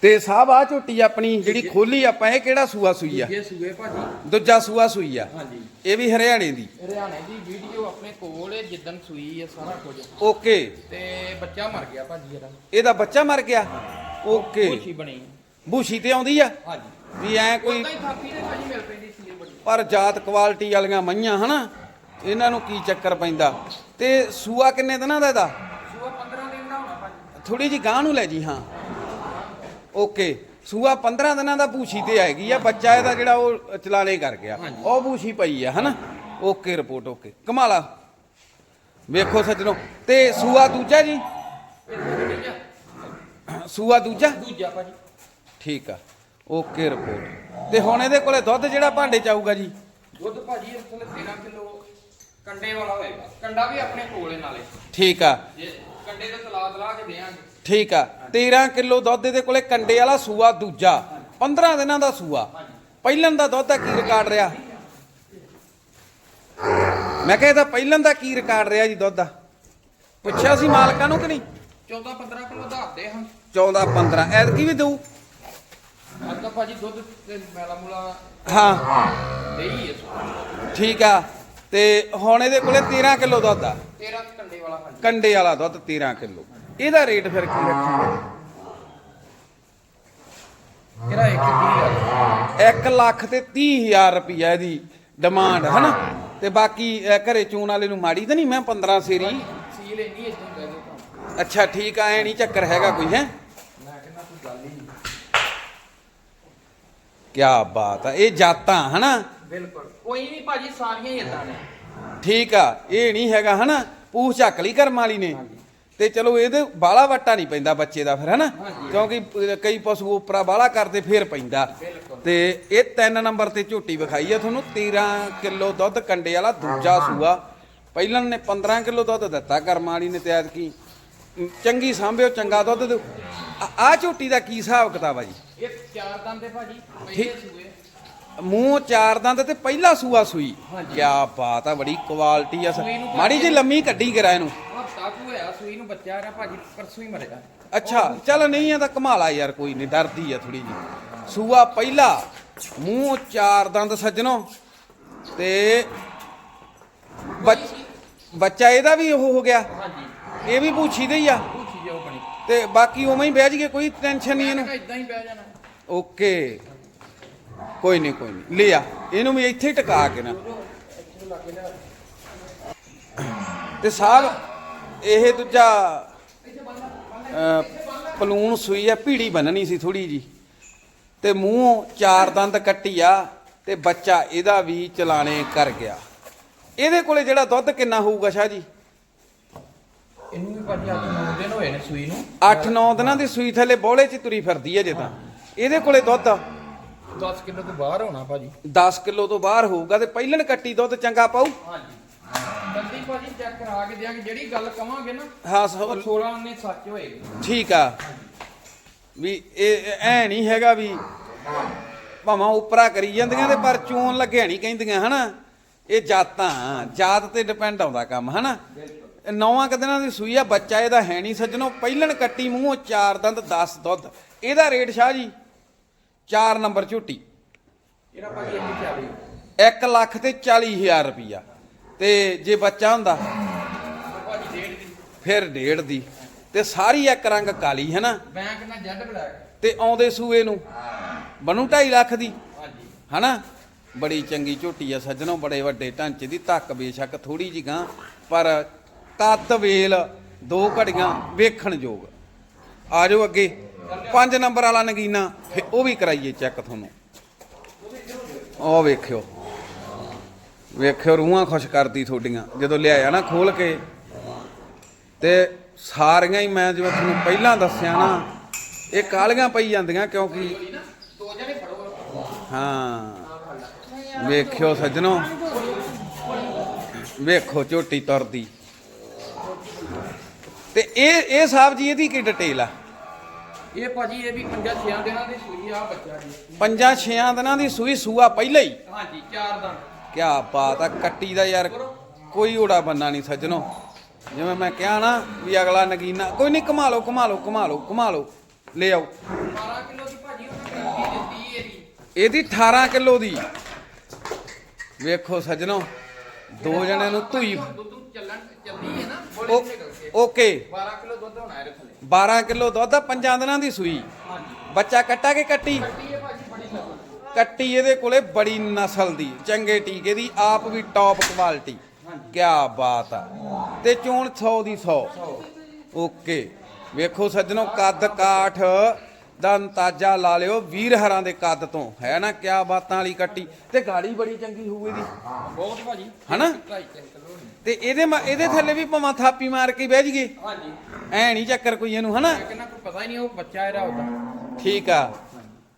ਤੇ ਸਾਹਿਬ ਆ ਝੋਟੀ ਆਪਣੀ ਜਿਹੜੀ ਖੋਲੀ ਆਪਾਂ ਇਹ ਕਿਹੜਾ ਸੂਆ ਸੂਈ ਆ? ਇਹ ਸੂਏ ਭਾਜੀ। ਦੂਜਾ ਸੂਆ ਸੂਈ ਆ। ਹਾਂਜੀ। ਇਹ ਵੀ ਹਰਿਆਣੇ ਦੀ। ਹਰਿਆਣੇ ਦੀ ਵੀਡੀਓ ਆਪਣੇ ਕੋਲ ਹੈ ਜਿੱਦਣ ਸੂਈ ਹੈ ਸਾਰਾ ਕੁਝ। ਓਕੇ। ਤੇ ਬੱਚਾ ਮਰ ਗਿਆ ਭਾਜੀ ਇਹਦਾ। ਇਹਦਾ ਬੱਚਾ ਮਰ ਗਿਆ? ਓਕੇ। ਬਣੀ। ਬੂਸ਼ੀ ਤੇ ਆਉਂਦੀ ਆ? ਹਾਂਜੀ। ਵੀ ਐ ਕੋਈ ਉਦਾਂ ਹੀ ਥਾਪੀ ਦੇ ਭਾਜੀ ਮਿਲ ਪੈਂਦੀ ਸੀ ਬੜੀ। ਪਰ ਜਾਤ ਕੁਆਲਿਟੀ ਵਾਲੀਆਂ ਮਈਆਂ ਹਨਾ? ਇਹਨਾਂ ਨੂੰ ਕੀ ਚੱਕਰ ਪੈਂਦਾ? ਤੇ ਸੂਆ ਕਿੰਨੇ ਦਿਨਾਂ ਦਾ ਇਹਦਾ? ਸੂਆ 15 ਦਿਨ ਦਾ ਹੋਣਾ ਭਾਜੀ। ਥੋੜੀ ਜੀ ਗਾਂ ਨੂੰ ਲੈ ਜੀ ਹਾਂ। ਓਕੇ। ਸੂਆ 15 ਦਿਨਾਂ ਦਾ ਪੂਛੀ ਤੇ ਆਏਗੀ ਆ ਬੱਚਾ ਇਹਦਾ ਜਿਹੜਾ ਉਹ ਚਲਾਣੇ ਕਰ ਗਿਆ। ਉਹ ਪੂਛੀ ਪਈ ਆ ਹਨਾ? Okay report okay. ਕਮਾਲਾ। ਵੇਖੋ ਸੱਜਣੋ। ਤੇ ਸੂਆ ਦੂਜਾ ਜੀ? ਸੂਆ ਦੂਜਾ? ਦੂਜਾ ਭਾਜੀ। ਠੀਕ ਆ। Okay report. ਤੇ ਹੁਣ ਇਹਦੇ ਕੋਲੇ ਦੁੱਧ ਜਿਹੜਾ ਭਾਂਡੇ ਚ ਆਊਗਾ ਜੀ? ਦੁੱਧ ਭਾਜੀ ਇਸ ਵੇਲੇ 13 ਕਿਲੋ ਕੰਡੇ ਵਾਲਾ ਹੋਏਗਾ। ਕੰਡਾ ਵੀ ਆਪਣੇ ਕੋਲ ਨਾਲੇ। ਠੀਕ ਆ। ਕੰਡੇ ਦਾ ਤਲਾਦ ਲਾ ਕੇ ਦੇਾਂਗੇ ਠੀਕ ਆ। 13 ਕਿਲੋ ਦੁੱਧ ਇਹਦੇ ਕੋਲੇ ਕੰਡੇ ਵਾਲਾ ਸੂਆ ਦੂਜਾ। 15 ਦਿਨਾਂ ਦਾ ਸੂਆ। ਪਹਿਲਣ ਦਾ ਦੁੱਧ ਦਾ ਕੀ ਰਿਕਾਰਡ ਰਿਹਾ? ਮੈਂ ਕਿਹਾ ਇਹਦਾ ਪਹਿਲਣ ਦਾ ਕੀ ਰਿਕਾਰਡ ਰਿਹਾ ਜੀ ਦੁੱਧ ਦਾ? ਪੁੱਛਿਆ ਸੀ ਮਾਲਕਾਂ ਨੂੰ ਕਿ ਨਹੀਂ? 14 15 ਕਿਲੋ ਦੱਸਦੇ ਹਾਂ। 14 15 ਐਤਕੀ ਵੀ ਦਊ। ਅੱਜ ਤਾਂ ਭਾਜੀ ਦੁੱਧ ਤੇ ਮੈਲਾ ਮੂਲਾ ਹਾਂ। ਦੇਈ ਹੈ ਠੀਕ ਆ। ਤੇ ਹੁਣ ਇਹਦੇ ਕੋਲੇ 13 ਕਿਲੋ ਦੁੱਧ ਆ। 13 ਕੰਡੇ ਵਾਲਾ ਕੰਡੇ ਵਾਲਾ ਦੁੱਧ 13 ਕਿਲੋ। ਇਹਦਾ ਰੇਟ ਫਿਰ ਕੀ ਰੱਖਾਂਗੇ ਕਿਹੜਾ ਇੱਕ ਕੀ 1 ਲੱਖ ਤੇ 30000 ਰੁਪਈਆ ਇਹਦੀ ਡਿਮਾਂਡ ਹਨਾ? ਤੇ ਬਾਕੀ ਘਰੇ ਚੂਣ ਵਾਲੇ ਨੂੰ ਮਾੜੀ ਤਾਂ ਨਹੀਂ ਮੈਂ 15 ਸੇਰੀ। ਸੀਲ ਇੰਨੀ ਇਦਾਂ ਕਹਿ ਦੋ ਤਾਂ। ਅੱਛਾ ਠੀਕ ਆ ਐ ਨਹੀਂ ਚੱਕਰ ਹੈਗਾ ਕੋਈ ਹੈ? ਹੀ ਕੀ ਬਾਤ ਆ ਇਹ ਜਾਤਾਂ ਹਨਾ? ਬਿਲਕੁਲ। ਕੋਈ ਨਹੀਂ ਭਾਜੀ ਸਾਰੀਆਂ ਹੀ ਇਦਾਂ ਨੇ। ਠੀਕ ਆ ਇਹ ਨਹੀਂ ਹੈਗਾ ਹਨਾ? ਪੂਛ ਚੱਕ ਲਈ ਕਰਮ ਵਾਲੀ ਨੇ। ਤੇ ਚਲੋ ਇਹਦੇ ਬਾਲਾ ਵਟਾ ਨਹੀਂ ਪੈਂਦਾ ਬੱਚੇ ਦਾ ਫਿਰ ਹਨਾ। ਕਿਉਂਕਿ ਕਈ ਪਸ਼ੂ ਉਪਰਾ ਬਾਲਾ ਕਰਦੇ ਫੇਰ ਪੈਂਦਾ। ਤੇ ਇਹ ਤਿੰਨ ਨੰਬਰ ਤੇ ਝੋਟੀ ਵਿਖਾਈ ਆ ਤੁਹਾਨੂੰ 13 ਕਿਲੋ ਦੁੱਧ ਕੰਡੇ ਵਾਲਾ ਦੂਜਾ ਸੂਆ। ਪਹਿਲਾਂ ਨੇ 15 ਕਿਲੋ ਦੁੱਧ ਦਿੱਤਾ ਕਰਮ ਵਾਲੀ ਨੇ ਤੇ ਐਤਕੀ। ਅਮ, ਚੰਗੀ ਸਾਂਭਿਓ ਚੰਗਾ ਦੁੱਧ ਦਿਓ। ਆ ਝੋਟੀ ਦਾ ਕੀ ਹਿਸਾਬ ਕਿਤਾਬ ਆ ਜੀ? ਇਹ ਚਾਰ ਦੰਦ ਦੇ ਭਾਜੀ ਪਹਿਲੇ ਠੀਕ। ਸੂਏ। ਮੂੰਹ ਚਾਰ ਦੰਦ ਤੇ ਪਹਿਲਾ ਸੂਆ ਸੂਈ। ਕੀ ਬਾਤ ਆ ਬੜੀ ਕੁਆਲਿਟੀ ਆ ਮਾੜੀ ਜੀ ਲੰਮੀ ਕੱਢੀ ਕਰਾ ਇਹਨੂੰ। ਹਫਤਾ ਕੁ ਹੋਇਆ ਸੂਈ ਨੂੰ ਬੱਚਾ ਆ ਰਿਹਾ ਭਾਜੀ ਪਰਸੋਂ ਹੀ ਮਰੇਗਾ ਅੱਛਾ ਚੱਲ ਨਹੀਂ ਆ ਤਾਂ ਕਮਾਲਾ ਯਾਰ ਕੋਈ ਨਹੀਂ ਡਰਦੀ ਆ ਥੋੜੀ ਜੀ ਸੂਆ ਪਹਿਲਾ ਮੂੰਹ ਚਾਰ ਦੰਦ ਸੱਜਣੋ ਤੇ ਬੱਚ- ਇਹਦਾ ਵੀ ਉਹ ਹੋ ਗਿਆ। ਹਾਂਜੀ। ਇਹ ਵੀ ਪੂਛੀ ਦੇ ਹੀ ਆ। ਪੁੱਛੀ ਜਾਓ ਬਣੀ। ਤੇ ਬਾਕੀ ਉਵੇਂ ਹੀ ਬਹਿ ਜੀਏ ਕੋਈ ਟੈਨਸ਼ਨ ਨਹੀਂ ਇਹਨੂੰ। ਇਦਾਂ ਹੀ ਬਹਿ ਜਾਣਾ। ਓਕੇ। ਕੋਈ ਨਹੀਂ ਕੋਈ ਨਹੀਂ। ਲੈ ਆ ਇਹਨੂੰ ਵੀ ਇੱਥੇ ਹੀ ਟਿਕਾ ਕੇ ਨਾ। ਤੇ ਸਾਹਿਬ ਇਹ ਦੂਜਾ ਪਲੂਣ ਸੂਈ ਆ ਭੀੜੀ ਬੰਨਣੀ ਸੀ ਥੋੜੀ ਜੀ ਤੇ ਮੂੰਹ ਚਾਰ ਦੰਦ ਕੱਟੀ ਆ ਤੇ ਬੱਚਾ ਇਹਦਾ ਵੀ ਚਲਾਣੇ ਕਰ ਗਿਆ। ਇਹਦੇ ਕੋਲੇ ਜਿਹੜਾ ਦੁੱਧ ਕਿੰਨਾ ਹੋਊਗਾ ਸ਼ਾਹ ਜੀ? ਇਹਨੂੰ ਵੀ ਭਾਜੀ ਅੱਜ 9 ਦਿਨ ਹੋਏ ਨੇ ਸੂਈ ਨੂੰ। 8-9 ਦਿਨਾਂ ਦੀ ਸੂਈ ਥੱਲੇ ਬੋਲੇ 'ਚ ਤੁਰੀ ਫਿਰਦੀ ਹੈ ਜੇ ਤਾਂ। ਇਹਦੇ ਕੋਲੇ ਦੁੱਧ? 10 ਕਿਲੋ ਤੋਂ ਬਾਹਰ ਹੋਣਾ ਭਾਜੀ। 10 ਕਿਲੋ ਤੋਂ ਬਾਹਰ ਹੋਊਗਾ ਤੇ ਪਹਿਲਣ ਕੱਟੀ ਦੁੱਧ ਚੰਗਾ ਪਾਊ? ਹਾਂਜੀ। ਬੰਦੀ ਭਾਜੀ ਚੈੱਕ ਕਰਾ ਕੇ ਦਿਆਂਗੇ ਜਿਹੜੀ ਗੱਲ ਕਵਾਂਗੇ ਨਾ ਹਾਂ ਉਹ ਸ- 16 ਨੇ ਸੱਚ ਹੋਏਗੀ। ਠੀਕ ਆ। ਵੀ ਇਹ ਐ ਨਹੀਂ ਹੈਗਾ ਵੀ ਭਾਵਾਂ ਉਪਰਾ ਕਰੀ ਜਾਂਦੀਆਂ ਤੇ ਪਰ ਚੂਨ ਲੱਗਿਆ ਨਹੀਂ ਕਹਿੰਦੀਆਂ ਹਨਾ? ਇਹ ਜਾਤਾਂ ਜਾਤ ਤੇ ਡਿਪੈਂਡ ਆਉਂਦਾ ਕੰਮ ਹਨਾ? ਨੌਵਾਂ ਕੁ ਦਿਨਾਂ ਦੀ ਸੂਈ ਆ ਬੱਚਾ ਇਹਦਾ ਹੈ ਨਹੀਂ ਸੱਜਣੋ। ਪਹਿਲਣ ਕੱਟੀ ਮੂੰਹੋਂ ਚਾਰ ਦੰਦ 10 ਦੁੱਧ। ਇਹਦਾ ਰੇਟ ਸ਼ਾਹ ਜੀ 4 ਨੰਬਰ ਝੂਟੀ। ਇਹਦਾ ਭਾਜੀ ਇੰਨੀ ਚਾਲੀ। 1 ਲੱਖ ਤੇ 40000 ਰੁਪਈਆ। ਤੇ ਜੇ ਬੱਚਾ ਹੁੰਦਾ ਫਿਰ ਡੇਢ ਦੀ। ਤੇ ਸਾਰੀ ਇੱਕ ਰੰਗ ਕਾਲੀ ਹੈ ਨਾ? ਬੈਂਕ ਨਾਲ ਜੈਡ ਬਲੈਕ। ਤੇ ਆਉਂਦੇ ਸੂਏ ਨੂੰ? ਬਣੂ 2.5 ਲੱਖ ਦੀ। ਹਾਂਜੀ। ਹਨਾ ਬੜੀ ਚੰਗੀ ਝੋਟੀ ਆ ਸੱਜਣੋ ਬੜੇ ਵੱਡੇ ਢਾਂਚੇ ਦੀ ਧੱਕ ਬੇਸ਼ੱਕ ਥੋੜੀ ਜੀ ਗਾਂ ਪਰ ਕੱਦ ਵੇਲ ਦੋ ਘੜੀਆਂ ਵੇਖਣ ਯੋਗ। ਆ ਜਾਓ ਅੱਗੇ। 5 ਨੰਬਰ ਵਾਲਾ ਨਗੀਨਾ ਉਹ ਵੀ ਕਰਾਈਏ ਚੈੱਕ ਤੁਹਾਨੂੰ। ਉਹ ਵੇਖਿਓ। ਵੇਖਿਓ ਰੂਹਾਂ ਖੁਸ਼ ਕਰਦੀ ਤੁਹਾਡੀਆਂ ਜਦੋਂ ਲਿਆਇਆ ਨਾ ਖੋਲ ਕੇ। ਤੇ ਸਾਰੀਆਂ ਹੀ ਮੈਂ ਜਿਵੇਂ ਤੁਹਾਨੂੰ ਪਹਿਲਾਂ ਦੱਸਿਆ ਨਾ ਇਹ ਕਾਲੀਆਂ ਪਈ ਜਾਂਦੀਆਂ ਕਿਉਂਕਿ ਹਾਂ ਵੇਖਿਓ ਸੱਜਣੋ। ਵੇਖੋ ਝੋਟੀ ਤੁਰਦੀ। ਤੇ ਇਹ ਇਹ ਸਾਹਿਬ ਜੀ ਇਹਦੀ ਕੀ ਡਿਟੇਲ ਆ? ਇਹ ਭਾਜੀ ਇਹ ਵੀ 5-6 ਦਿਨਾਂ ਦੀ ਸੂਈ ਆ ਬੱਚਾ ਜੀ। ਪੰਜਾਂ ਛੇਆਂ ਦਿਨਾਂ ਦੀ ਸੂਈ ਸੂਆ ਪਹਿਲਾਂ ਹੀ? ਹਾਂਜੀ ਚਾਰ ਦਿਨ। ਕਿਆ ਬਾਤ ਆ, ਕੱਟੀ ਦਾ ਯਾਰ ਕੋਈ ਓੜਾ ਬੰਨਾ ਨਹੀਂ ਸੱਜਣੋ। ਜਿਵੇਂ ਮੈਂ ਕਿਹਾ ਨਾ ਵੀ ਅਗਲਾ ਨਗੀਨਾ, ਕੋਈ ਨਹੀਂ ਕਮਾ ਲਓ ਕਮਾ ਲਓ ਕਮਾ ਲਓ ਕਮਾ ਲਓ, ਲੈ ਆਓ। 12 ਕਿਲੋ ਦੀ ਭਾਜੀ ਉਹਨਾਂ ਨੇ ਦਿੱਤੀ ਇਹਦੀ ਇਹਦੀ 18 ਕਿਲੋ ਦੀ। ਵੇਖੋ ਸੱਜਣੋ, ਦੋ ਜਣਿਆਂ ਨੂੰ ਧੂਈ। ਚੱਲਣ ਚੱਲਦੀ ਹੈ ਨਾ ਬੋਲੇ ਓਕੇ। 12 ਕਿਲੋ ਦੁੱਧ ਹੋਣਾ ਇਹਦੇ ਥੱਲੇ 12 ਕਿਲੋ ਦੁੱਧ ਪੰਜਾਂ ਦਿਨਾਂ ਦੀ ਸੂਈ। ਬੱਚਾ ਕੱਟਾ ਕੇ ਕੱਟੀ ਕੱਟੀ ਹੈ ਭਾਜੀ ਬੜੀ ਨਸਲ ਕੱਟੀ ਇਹਦੇ ਕੋਲੇ ਬੜੀ ਨਸਲ ਦੀ ਚੰਗੇ ਟੀਕੇ ਦੀ ਆਪ ਵੀ ਟੌਪ ਕੁਆਲਿਟੀ ਕਿਆ ਬਾਤ ਆ। ਤੇ ਚੋਣ 100 ਦੀ 100 ਓਕੇ। ਵੇਖੋ ਸੱਜਣੋ ਕੱਦ ਕਾਠ ਦਾ ਅੰਤਾਜ਼ਾ ਲਾ ਲਿਓ ਵੀਰ ਹਰਾਂ ਦੇ ਕੱਦ ਤੋਂ। ਹੈ ਨਾ ਕਿਆ ਬਾਤਾਂ ਵਾਲੀ ਕੱਟੀ। ਤੇ ਗਾੜੀ ਬੜੀ ਚੰਗੀ ਹੋਊ ਇਹਦੀ। ਬਹੁਤ ਭਾਜੀ। ਹਨਾ? 2.5 ਕਿਲੋ ਹੋਣੀ। ਤੇ ਇਹਦੇ ਮ- ਇਹਦੇ ਥੱਲੇ ਵੀ ਭਾਵੇਂ ਥਾਪੀ ਮਾਰ ਕੇ ਬਹਿ ਜੀਏ ਹਾਂਜੀ। ਐ ਨਹੀਂ ਚੱਕਰ ਕੋਈ ਇਹਨੂੰ ਹਨਾ? ਕਹਿੰਦਾ ਕੋਈ ਪਤਾ ਹੀ ਨਹੀਂ ਉਹ ਬੱਚਾ ਇਹਦਾ ਉਹਦਾ ਠੀਕ ਆ।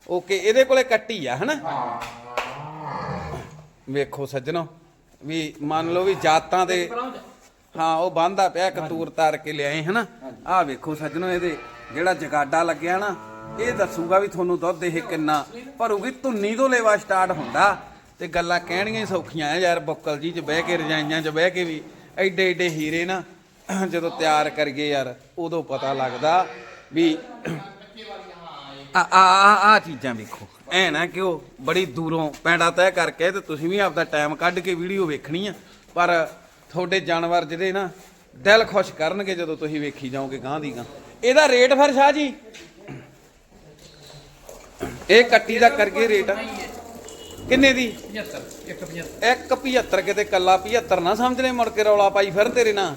ਓਕੇ ਇਹਦੇ ਕੋਲੇ ਕੱਟੀ ਆ ਹਨਾ? ਵੇਖੋ ਸੱਜਣੋ ਵੀ ਮੰਨ ਲਓ ਵੀ ਜਾਤਾਂ ਦੇ। ਹਾਂ ਉਹ ਬੰਦਾ ਪਿਆ ਕਤੂਰ ਤਾਰ ਕੇ ਲਿਆਏ ਹਨਾ? ਆਹ ਵੇਖੋ ਸੱਜਣੋ ਇਹਦੇ ਜਿਹੜਾ ਜਗਾਡਾ ਲੱਗਿਆ ਨਾ ਇਹ ਦੱਸੂਗਾ ਵੀ ਤੁਹਾਨੂੰ ਦੁੱਧ ਇਹ ਕਿੰਨਾ ਭਰੂਗੀ। ਧੁੰਨੀ ਤੋਂ ਲੇਵਾ ਸਟਾਰਟ ਹੁੰਦਾ ਤੇ ਗੱਲਾਂ ਕਹਿਣੀਆਂ ਹੀ ਸੌਖੀਆਂ ਆ ਯਾਰ ਬੁੱਕਲ ਜੀ 'ਚ ਬਹਿ ਕੇ ਰਜਾਈਆਂ 'ਚ ਬਹਿ ਕੇ ਵੀ ਐਡੇ ਐਡੇ ਹੀਰੇ ਨਾ ਜਦੋਂ ਤਿਆਰ ਕਰੀਏ ਯਾਰ ਉਦੋਂ ਪਤਾ ਲੱਗਦਾ ਵੀ ਆ ਆ ਆ ਆ ਚੀਜ਼ਾਂ ਵੇਖੋ। ਐ ਨਾ ਕਿ ਉਹ ਬੜੀ ਦੂਰੋਂ ਪੈਂਡਾ ਤੈਅ ਕਰਕੇ ਤੇ ਤੁਸੀਂ ਵੀ ਆਪਦਾ ਟਾਈਮ ਕੱਢ ਕੇ ਵੀਡੀਓ ਵੇਖਣੀ ਆ। ਪਰ ਤੁਹਾਡੇ ਜਾਨਵਰ ਜਿਹੜੇ ਨਾ, ਦਿਲ ਖੁਸ਼ ਕਰਨਗੇ ਜਦੋਂ ਤੁਸੀਂ ਵੇਖੀ ਜਾਓਗੇ ਗਾਂ ਦੀ ਗਾਂ ਇਹਦਾ ਰੇਟ ਫਿਰ ਸ਼ਾਹ ਜੀ? ਇਹ ਕੱਟੀ ਦਾ ਕਰਕੇ ਰੇਟ ਕਿੰਨੇ ਦੀ? 75 175 ਇੱਕ 75 ਕਿਤੇ ਕੱਲਾ 75 ਨਾ ਸਮਝ ਲੈ ਮੁੜ ਕੇ ਰੌਲਾ ਪਾਈ ਫਿਰ ਤੇਰੇ ਨਾਲ।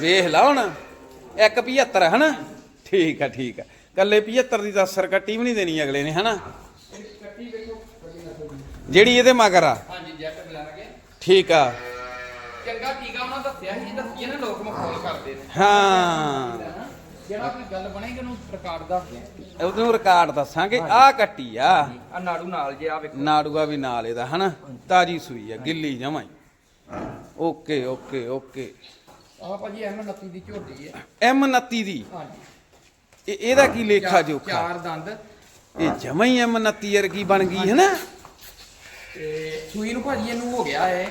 ਵੇਖ ਲਾ ਹੁਣ, ਇੱਕ 75 ਹਨਾ ਠੀਕ ਆ ਠੀਕ ਆ। ਕੱਲੇ 75 ਦੀ ਤਾਂ ਅਸਰ ਕੱਟੀ ਵੀ ਨਹੀਂ ਦੇਣੀ ਅਗਲੇ ਨੇ ਹਨਾ? ਜਿਹੜੀ ਇਹਦੇ ਮਗਰ ਆ। ਹਾਂਜੀ ਜੈਟ ਠੀਕ ਆ। ਚੰਗਾ ਟੀਕਾ ਉਹਨਾਂ ਦੱਸਿਆ ਸੀ ਦੱਸੀਏ ਨਾ ਲੋਕ ਮਖੌਲ ਕਰਦੇ ਨੇ। ਹਾਂ ਜਿਹੜਾ ਕੋਈ ਗੱਲ ਬਣੇਗੀ ਉਹਨੂੰ ਰਿਕਾਰਡ ਦੱਸਦੇ ਆ ਉਹਨੂੰ ਰਿਕਾਰਡ ਦੱਸਾਂਗੇ। ਆ ਕੱਟੀ ਆ। ਆ ਨਾੜੂ ਨਾਲ ਜੇ ਆ ਵੇਖੋ। ਨਾੜੂਆ ਵੀ ਨਾਲ ਇਹਦਾ ਹਨਾ? ਤਾਜੀ ਸੂਈ ਆ ਗਿੱਲੀ ਜਮਾਈ ਓਕੇ ਓਕੇ ਓਕੇ। ਆ ਭਾਜੀ ਐਮ 29 ਦੀ ਝੋਟੀ ਹੈ ਐਮ 29 ਦੀ? ਹਾਂਜੀ। ਇਹ ਇਹਦਾ ਕੀ ਲੇਖਾ ਜੋਖਾ? ਚਾਰ ਦੰਦ। ਇਹ ਜਮਾ ਹੀ 29 ਵਰਗੀ ਬਣ ਗਈ ਹੈ ਨਾ। ਤੇ ਸੂਈ ਨੂੰ ਭਾਜੀ ਇਹਨੂੰ ਹੋ ਗਿਆ ਹੈ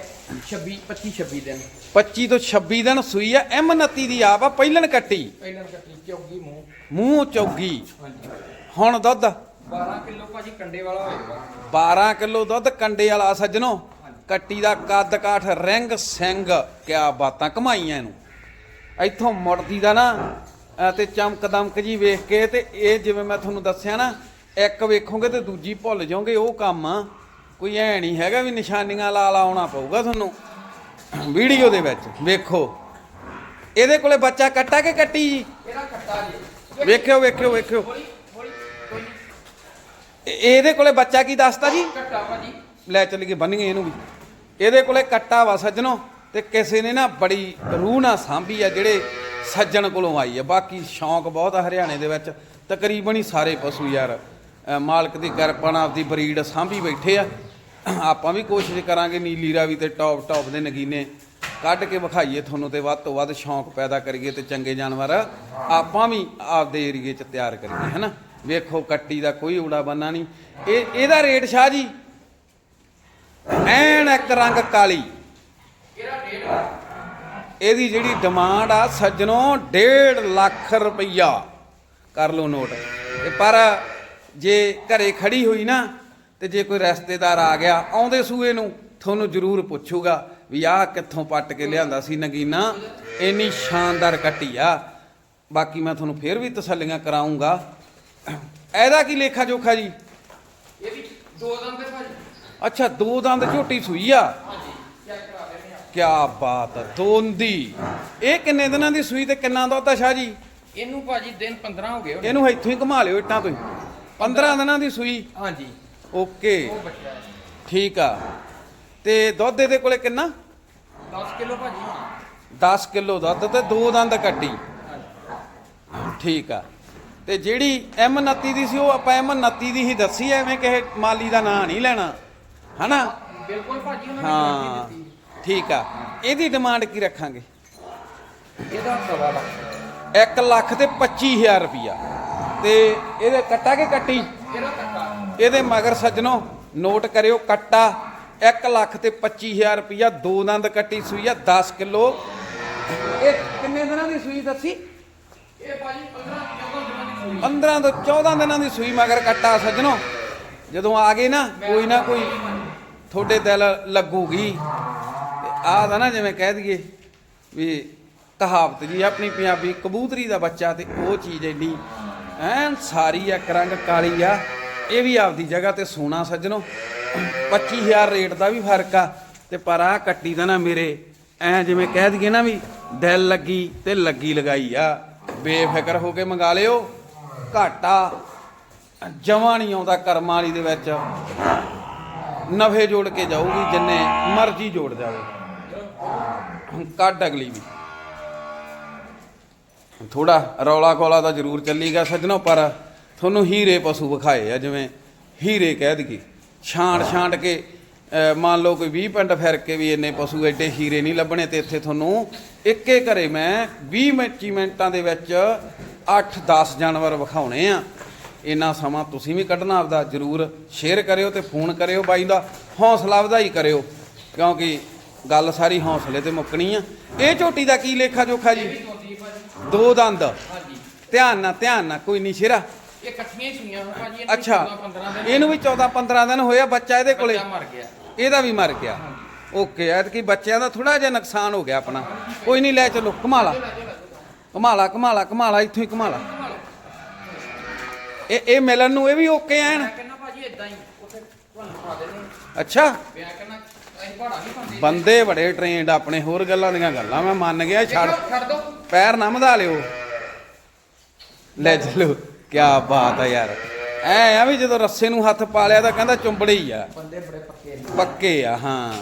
26 25 26 ਦਿਨ। 25 ਤੋਂ 26 ਦਿਨ ਸੂਈ ਆ। ਐਮ 29 ਦੀ ਆਪ ਆ ਪਹਿਲਣ ਕੱਟੀ। ਪਹਿਲਾਂ ਕੱਟੀ ਚੌਗੀ ਮੂੰਹ। ਮੂੰਹ ਚੌਗੀ। ਹਾਂਜੀ। ਹੁਣ ਦੁੱਧ? 12 ਕਿਲੋ ਭਾਜੀ ਕੰਡੇ ਵਾਲਾ ਹੋਏਗਾ 12 ਕਿਲੋ ਦੁੱਧ ਕੰਡੇ ਵਾਲਾ ਸੱਜਣੋ। ਕੱਟੀ ਦਾ ਕੱਦ ਕਾਠ ਰਿੰਗ ਸਿੰਘ। ਕਿਆ ਬਾਤਾਂ ਕਮਾਈਆਂ ਇਹਨੂੰ। ਇੱਥੋਂ ਮੁੜਦੀ ਦਾ ਨਾ ਤੇ ਚਮਕ ਦਮਕ ਜੀ ਵੇਖ ਕੇ ਤੇ ਇਹ ਜਿਵੇਂ ਮੈਂ ਤੁਹਾਨੂੰ ਦੱਸਿਆ ਨਾ ਇੱਕ ਵੇਖੋਗੇ ਤੇ ਦੂਜੀ ਭੁੱਲ ਜਾਓਗੇ ਉਹ ਕੰਮ ਆ ਕੋਈ ਐ ਨਹੀਂ ਹੈਗਾ ਵੀ ਨਿਸ਼ਾਨੀਆਂ ਲਾ ਲਾ ਆਉਣਾ ਪਊਗਾ ਤੁਹਾਨੂੰ। ਵੀਡੀਓ ਦੇ ਵਿੱਚ ਵੇਖੋ। ਇਹਦੇ ਕੋਲੇ ਬੱਚਾ ਕੱਟਾ ਕੇ ਕੱਟੀ ਜੀ? ਇਹਦਾ ਕੱਟਾ ਜੀ। ਵੇਖਿਓ ਵੇਖਿਓ ਵੇਖਿਓ। ਇਹਦੇ ਕੋਲੇ ਬੱਚਾ ਕੀ ਦੱਸਦਾ ਜੀ? ਭਾਜੀ ਲੈ ਚੱਲੀਏ ਬੰਨੀਏ ਇਹਨੂੰ ਵੀ। ਇਹਦੇ ਕੋਲੇ ਕੱਟਾ ਵਾ ਸੱਜਣੋ ਤੇ ਕਿਸੇ ਨੇ ਨਾ ਬੜੀ ਰੂਹ ਨਾਲ ਸਾਂਭੀ ਆ ਜਿਹੜੇ ਸੱਜਣ ਕੋਲੋਂ ਆਈ ਆ। ਬਾਕੀ ਸ਼ੌਂਕ ਬਹੁਤ ਆ ਹਰਿਆਣੇ ਦੇ ਵਿੱਚ। ਤਕਰੀਬਨ ਹੀ ਸਾਰੇ ਪਸ਼ੂ ਯਾਰ ਮਾਲਕ ਦੀ ਕਿਰਪਾ ਨਾਲ ਆਪਦੀ ਬਰੀਡ ਸਾਂਭੀ ਬੈਠੇ ਆ। ਆਪਾਂ ਵੀ ਕੋਸ਼ਿਸ਼ ਕਰਾਂਗੇ ਨੀਲੀ ਰਾਵੀ ਤੇ ਟੌਪ ਟੌਪ ਦੇ ਨਗੀਨੇ ਕੱਢ ਕੇ ਵਿਖਾਈਏ ਤੁਹਾਨੂੰ ਤੇ ਵੱਧ ਤੋਂ ਵੱਧ ਸ਼ੌਂਕ ਪੈਦਾ ਕਰੀਏ ਤੇ ਚੰਗੇ ਜਾਨਵਰ ਆਪਾਂ ਵੀ ਆਪਦੇ ਏਰੀਏ 'ਚ ਤਿਆਰ ਕਰੀਏ ਹੈਨਾ ਵੇਖੋ ਕੱਟੀ ਦਾ ਕੋਈ ਊੜਾ ਬੰਨਾ ਨਹੀਂ। ਇਹ, ਇਹਦਾ ਰੇਟ ਸ਼ਾਹ ਜੀ? ਐਨ ਇੱਕ ਰੰਗ ਕਾਲੀ। ਕਿਹੜਾ ਡੇਢ ਇਹਦੀ ਜਿਹੜੀ ਡਿਮਾਂਡ ਆ ਸੱਜਣੋ 1.5 ਲੱਖ ਰੁਪਈਆ। ਕਰ ਲਓ ਨੋਟ। ਤੇ ਪਰ ਜੇ ਘਰੇ ਖੜੀ ਹੋਈ ਨਾ ਤੇ ਜੇ ਕੋਈ ਰਿਸ਼ਤੇਦਾਰ ਆ ਗਿਆ ਆਉਂਦੇ ਸੂਏ ਨੂੰ ਤੁਹਾਨੂੰ ਜ਼ਰੂਰ ਪੁੱਛੂਗਾ ਵੀ ਆਹ ਕਿੱਥੋਂ ਪੱਟ ਕੇ ਲਿਆਂਦਾ ਸੀ ਨਗੀਨਾ। ਇੰਨੀ ਸ਼ਾਨਦਾਰ ਕੱਟੀ ਆ। ਬਾਕੀ ਮੈਂ ਤੁਹਾਨੂੰ ਫੇਰ ਵੀ ਤਸੱਲੀਆਂ ਕਰਾਉਂਗਾ ਇਹਦਾ ਕੀ ਲੇਖਾ ਜੋਖਾ ਜੀ? ਇਹ ਵੀ ਦੋ ਦੰਦ ਦੇ ਭਾਜੀ ਅੱਛਾ ਦੋ ਦੰਦ ਝੋਟੀ ਸੂਈ ਆ? ਹਾਂਜੀ। ਕਿਆ ਬਾਤ ਹੈ ਦੋਂਦੀ ਇਹ ਕਿੰਨੇ ਦਿਨਾਂ ਦੀ ਸੂਈ ਤੇ ਕਿੰਨਾ ਦੁੱਧ ਆ ਸ਼ਾਹ ਜੀ? ਇਹਨੂੰ ਭਾਜੀ ਦਿਨ 15 ਹੋ ਗਏ ਹੋਣੇ। ਇਹਨੂੰ ਇੱਥੋਂ ਹੀ ਘੁਮਾ ਲਿਓ ਇੱਟਾਂ ਤੋਂ ਹੀ। 15 ਦਿਨਾਂ ਦੀ ਸੂਈ। ਹਾਂਜੀ। ਓਕੇ। ਉਹ ਬੱਚਾ ਹੈ। ਠੀਕ ਆ। ਤੇ ਦੁੱਧ ਇਹਦੇ ਕੋਲੇ ਕਿੰਨਾ? 10 ਕਿਲੋ ਭਾਜੀ। 10 ਕਿਲੋ ਦੁੱਧ ਤੇ ਦੋ ਦੰਦ ਕੱਟੀ ਠੀਕ ਆ। ਤੇ ਜਿਹੜੀ M29 ਦੀ ਸੀ ਉਹ ਆਪਾਂ M29 ਦੀ ਹੀ ਦੱਸੀ ਐਵੇਂ ਕਿਸੇ ਮਾਲੀ ਦਾ ਨਾਂ ਨਹੀਂ ਲੈਣਾ। ਹਨਾ? ਬਿਲਕੁਲ ਭਾਜੀ ਉਹਨਾਂ ਨੇ ਹਾਂ। ਦਿੱਤੀ ਠੀਕ ਆ। ਇਹਦੀ ਡਿਮਾਂਡ ਕੀ ਰੱਖਾਂਗੇ? ਇਹਦਾ ਸਵਾ ਲੱਖ। 1 ਲੱਖ ਤੇ 25000 ਰੁਪਿਆ ਤੇ ਇਹਦੇ ਕੱਟਾ ਕੇ ਕੱਟੀ? ਇਹਦਾ ਕੱਟਾ। ਇਹਦੇ ਮਗਰ ਸੱਜਣੋ ਨੋਟ ਕਰਿਓ ਕੱਟਾ। 1 ਲੱਖ ਤੇ 25000 ਰੁਪਿਆ ਦੋ ਦੰਦ ਕੱਟੀ ਸੂਈ ਆ 10 ਕਿਲੋ। ਇਹ ਕਿੰਨੇ ਦਿਨਾਂ ਦੀ ਸੂਈ ਦੱਸੀ? ਇਹ ਭਾਜੀ 15 14 ਦਿਨਾਂ ਦੀ ਸੂਈ। 15 ਤੋਂ 14 ਦਿਨਾਂ ਦੀ ਸੂਈ ਮਗਰ ਕੱਟਾ ਸੱਜਣੋ। ਜਦੋਂ ਆ ਗਏ ਨਾ ਕੋਈ ਨਾ ਕੋਈ ਤੁਹਾਡੇ ਦਿਲ ਲੱਗੂਗੀ। ਆਹ ਦਾ ਨਾ ਜਿਵੇਂ ਕਹਿ ਦਈਏ ਵੀ ਕਹਾਵਤ ਜੀ, ਆਪਣੀ ਪੰਜਾਬੀ ਕਬੂਤਰੀ ਦਾ ਬੱਚਾ ਤੇ ਉਹ ਚੀਜ਼ ਐਡੀ ਐਨ ਸਾਰੀ ਇੱਕ ਰੰਗ ਕਾਲੀ ਆ, ਇਹ ਵੀ ਆਪਦੀ ਜਗ੍ਹਾ ਤੇ ਸੋਨਾ ਸੱਜਣੋ। 25000 ਰੇਟ ਦਾ ਵੀ ਫ਼ਰਕ ਆ, ਤੇ ਪਰ ਆ ਕੱਟੀ ਦਾ ਨਾ ਮੇਰੇ, ਐ ਜਿਵੇਂ ਕਹਿ ਦਈਏ ਨਾ ਵੀ ਦਿਲ ਲੱਗੀ ਤੇ ਲੱਗੀ ਲਗਾਈ ਆ। ਬੇਫਿਕਰ ਹੋ ਕੇ ਮੰਗਾ ਲਿਓ, ਘਾਟਾ ਜਮਾਂ ਨਹੀਂ ਆਉਂਦਾ ਕਰਮਾਂ ਵਾਲੀ ਦੇ ਵਿੱਚ। ਨਫੇ ਜੋੜ ਕੇ ਜਾਊਗੀ, ਜਿੰਨੇ ਮਰਜ਼ੀ ਜੋੜ ਜਾਵੇ। ਕੱਢ ਅਗਲੀ ਵੀ। ਥੋੜਾ ਰੌਲਾ ਕੋਲਾ ਤਾਂ ਜ਼ਰੂਰ ਚੱਲੀਗਾ ਸੱਜਣੋ, ਪਰ ਤੁਹਾਨੂੰ ਹੀਰੇ ਪਸ਼ੂ ਵਿਖਾਏ ਆ, ਜਿਵੇਂ ਹੀਰੇ ਕਹਿ ਦਈਏ। ਛਾਂਟ ਛਾਂਟ ਕੇ ਮੰਨ ਲਓ ਕੋਈ 20 ਪਿੰਡ ਫਿਰ ਕੇ ਵੀ ਇੰਨੇ ਪਸ਼ੂ ਐਡੇ ਹੀਰੇ ਨਹੀਂ ਲੱਭਣੇ, ਤੇ ਇੱਥੇ ਤੁਹਾਨੂੰ ਇੱਕੇ ਘਰੇ ਮੈਂ 20 ਮਿੰਟ ਮਿੰਟਾਂ ਦੇ ਵਿੱਚ 8-10 ਜਾਨਵਰ ਵਿਖਾਉਣੇ ਆ। ਇੰਨਾ ਸਮਾਂ ਤੁਸੀਂ ਵੀ ਕੱਢਣਾ ਆਪਦਾ, ਜ਼ਰੂਰ ਸ਼ੇਅਰ ਕਰਿਓ ਤੇ ਫੋਨ ਕਰਿਓ ਬਾਈ ਦਾ, ਹੌਸਲਾ ਵਧਾਈ ਕਰਿਓ, ਕਿਉਂਕਿ ਗੱਲ ਸਾਰੀ ਹੌਸਲੇ ਤੇ ਮੁੱਕਣੀ ਆ। ਇਹ ਝੋਟੀ ਦਾ ਕੀ ਲੇਖਾ ਜੋਖਾ ਜੀ? ਦੋ ਦੰਦ। ਹਾਂਜੀ। ਧਿਆਨ ਨਾਲ ਧਿਆਨ ਨਾਲ ਕੋਈ ਨਹੀਂ ਸ਼ੇਰਾ। ਇਹ ਇਕੱਠੀਆਂ ਹੀ ਸੁਈਆਂ ਭਾਜੀ ਅੱਛਾ 15 ਦਿਨ। ਇਹਨੂੰ ਵੀ 14 15 ਦਿਨ ਹੋਇਆ ਬੱਚਾ ਇਹਦੇ ਕੋਲੇ? ਬੱਚਾ ਮਰ ਗਿਆ। ਇਹਦਾ ਵੀ ਮਰ ਗਿਆ। ਓਕੇ ਐਤਕੀ ਬੱਚਿਆਂ ਦਾ ਥੋੜਾ ਜਿਹਾ ਨੁਕਸਾਨ ਹੋ ਗਿਆ ਆਪਣਾ। ਕੋਈ ਨਹੀਂ ਲੈ ਚਲੋ ਕਮਾਲਾ ਕਮਾਲਾ ਕਮਾਲਾ ਕਮਾਲਾ ਇੱਥੋਂ ਹੀ ਕਮਾਲਾ ਇਹ ਇਹ ਮਿਲਣ ਨੂੰ ਇਹ ਵੀ ਓਕੇ ਐਨ? ਮੈਂ ਕਹਿੰਦਾ ਭਾਜੀ ਇਦਾਂ ਹੀ। ਉੱਥੇ ਤੁਹਾਨੂੰ ਪਾ ਦੇਣੇ। ਅੱਛਾ। ਮੈਂ ਕਹਿੰਦਾ ਬੰਦੇ ਬੜੇ ਟ੍ਰੇਨਡ ਆਪਣੇ ਹੋਰ ਗੱਲਾਂ ਦੀਆਂ ਗੱਲਾਂ ਮੈਂ ਮੰਨ ਗਿਆ ਛੱਡ। ਛੱਡ ਦੋ। ਪੈਰ ਨਾ ਵਧਾ ਲਿਓ। ਲੈ ਚਲੋ ਕੀ ਬਾਤ ਆ ਯਾਰ। ਐ ਆ ਵੀ ਜਦੋਂ ਰੱਸੇ ਨੂੰ ਹੱਥ ਪਾ ਲਿਆ ਤਾਂ ਕਹਿੰਦਾ ਚੁੰਬੜੇ ਹੀ ਆ। ਬੰਦੇ ਬੜੇ ਪੱਕੇ ਨੇ। ਪੱਕੇ ਆ ਹਾਂ।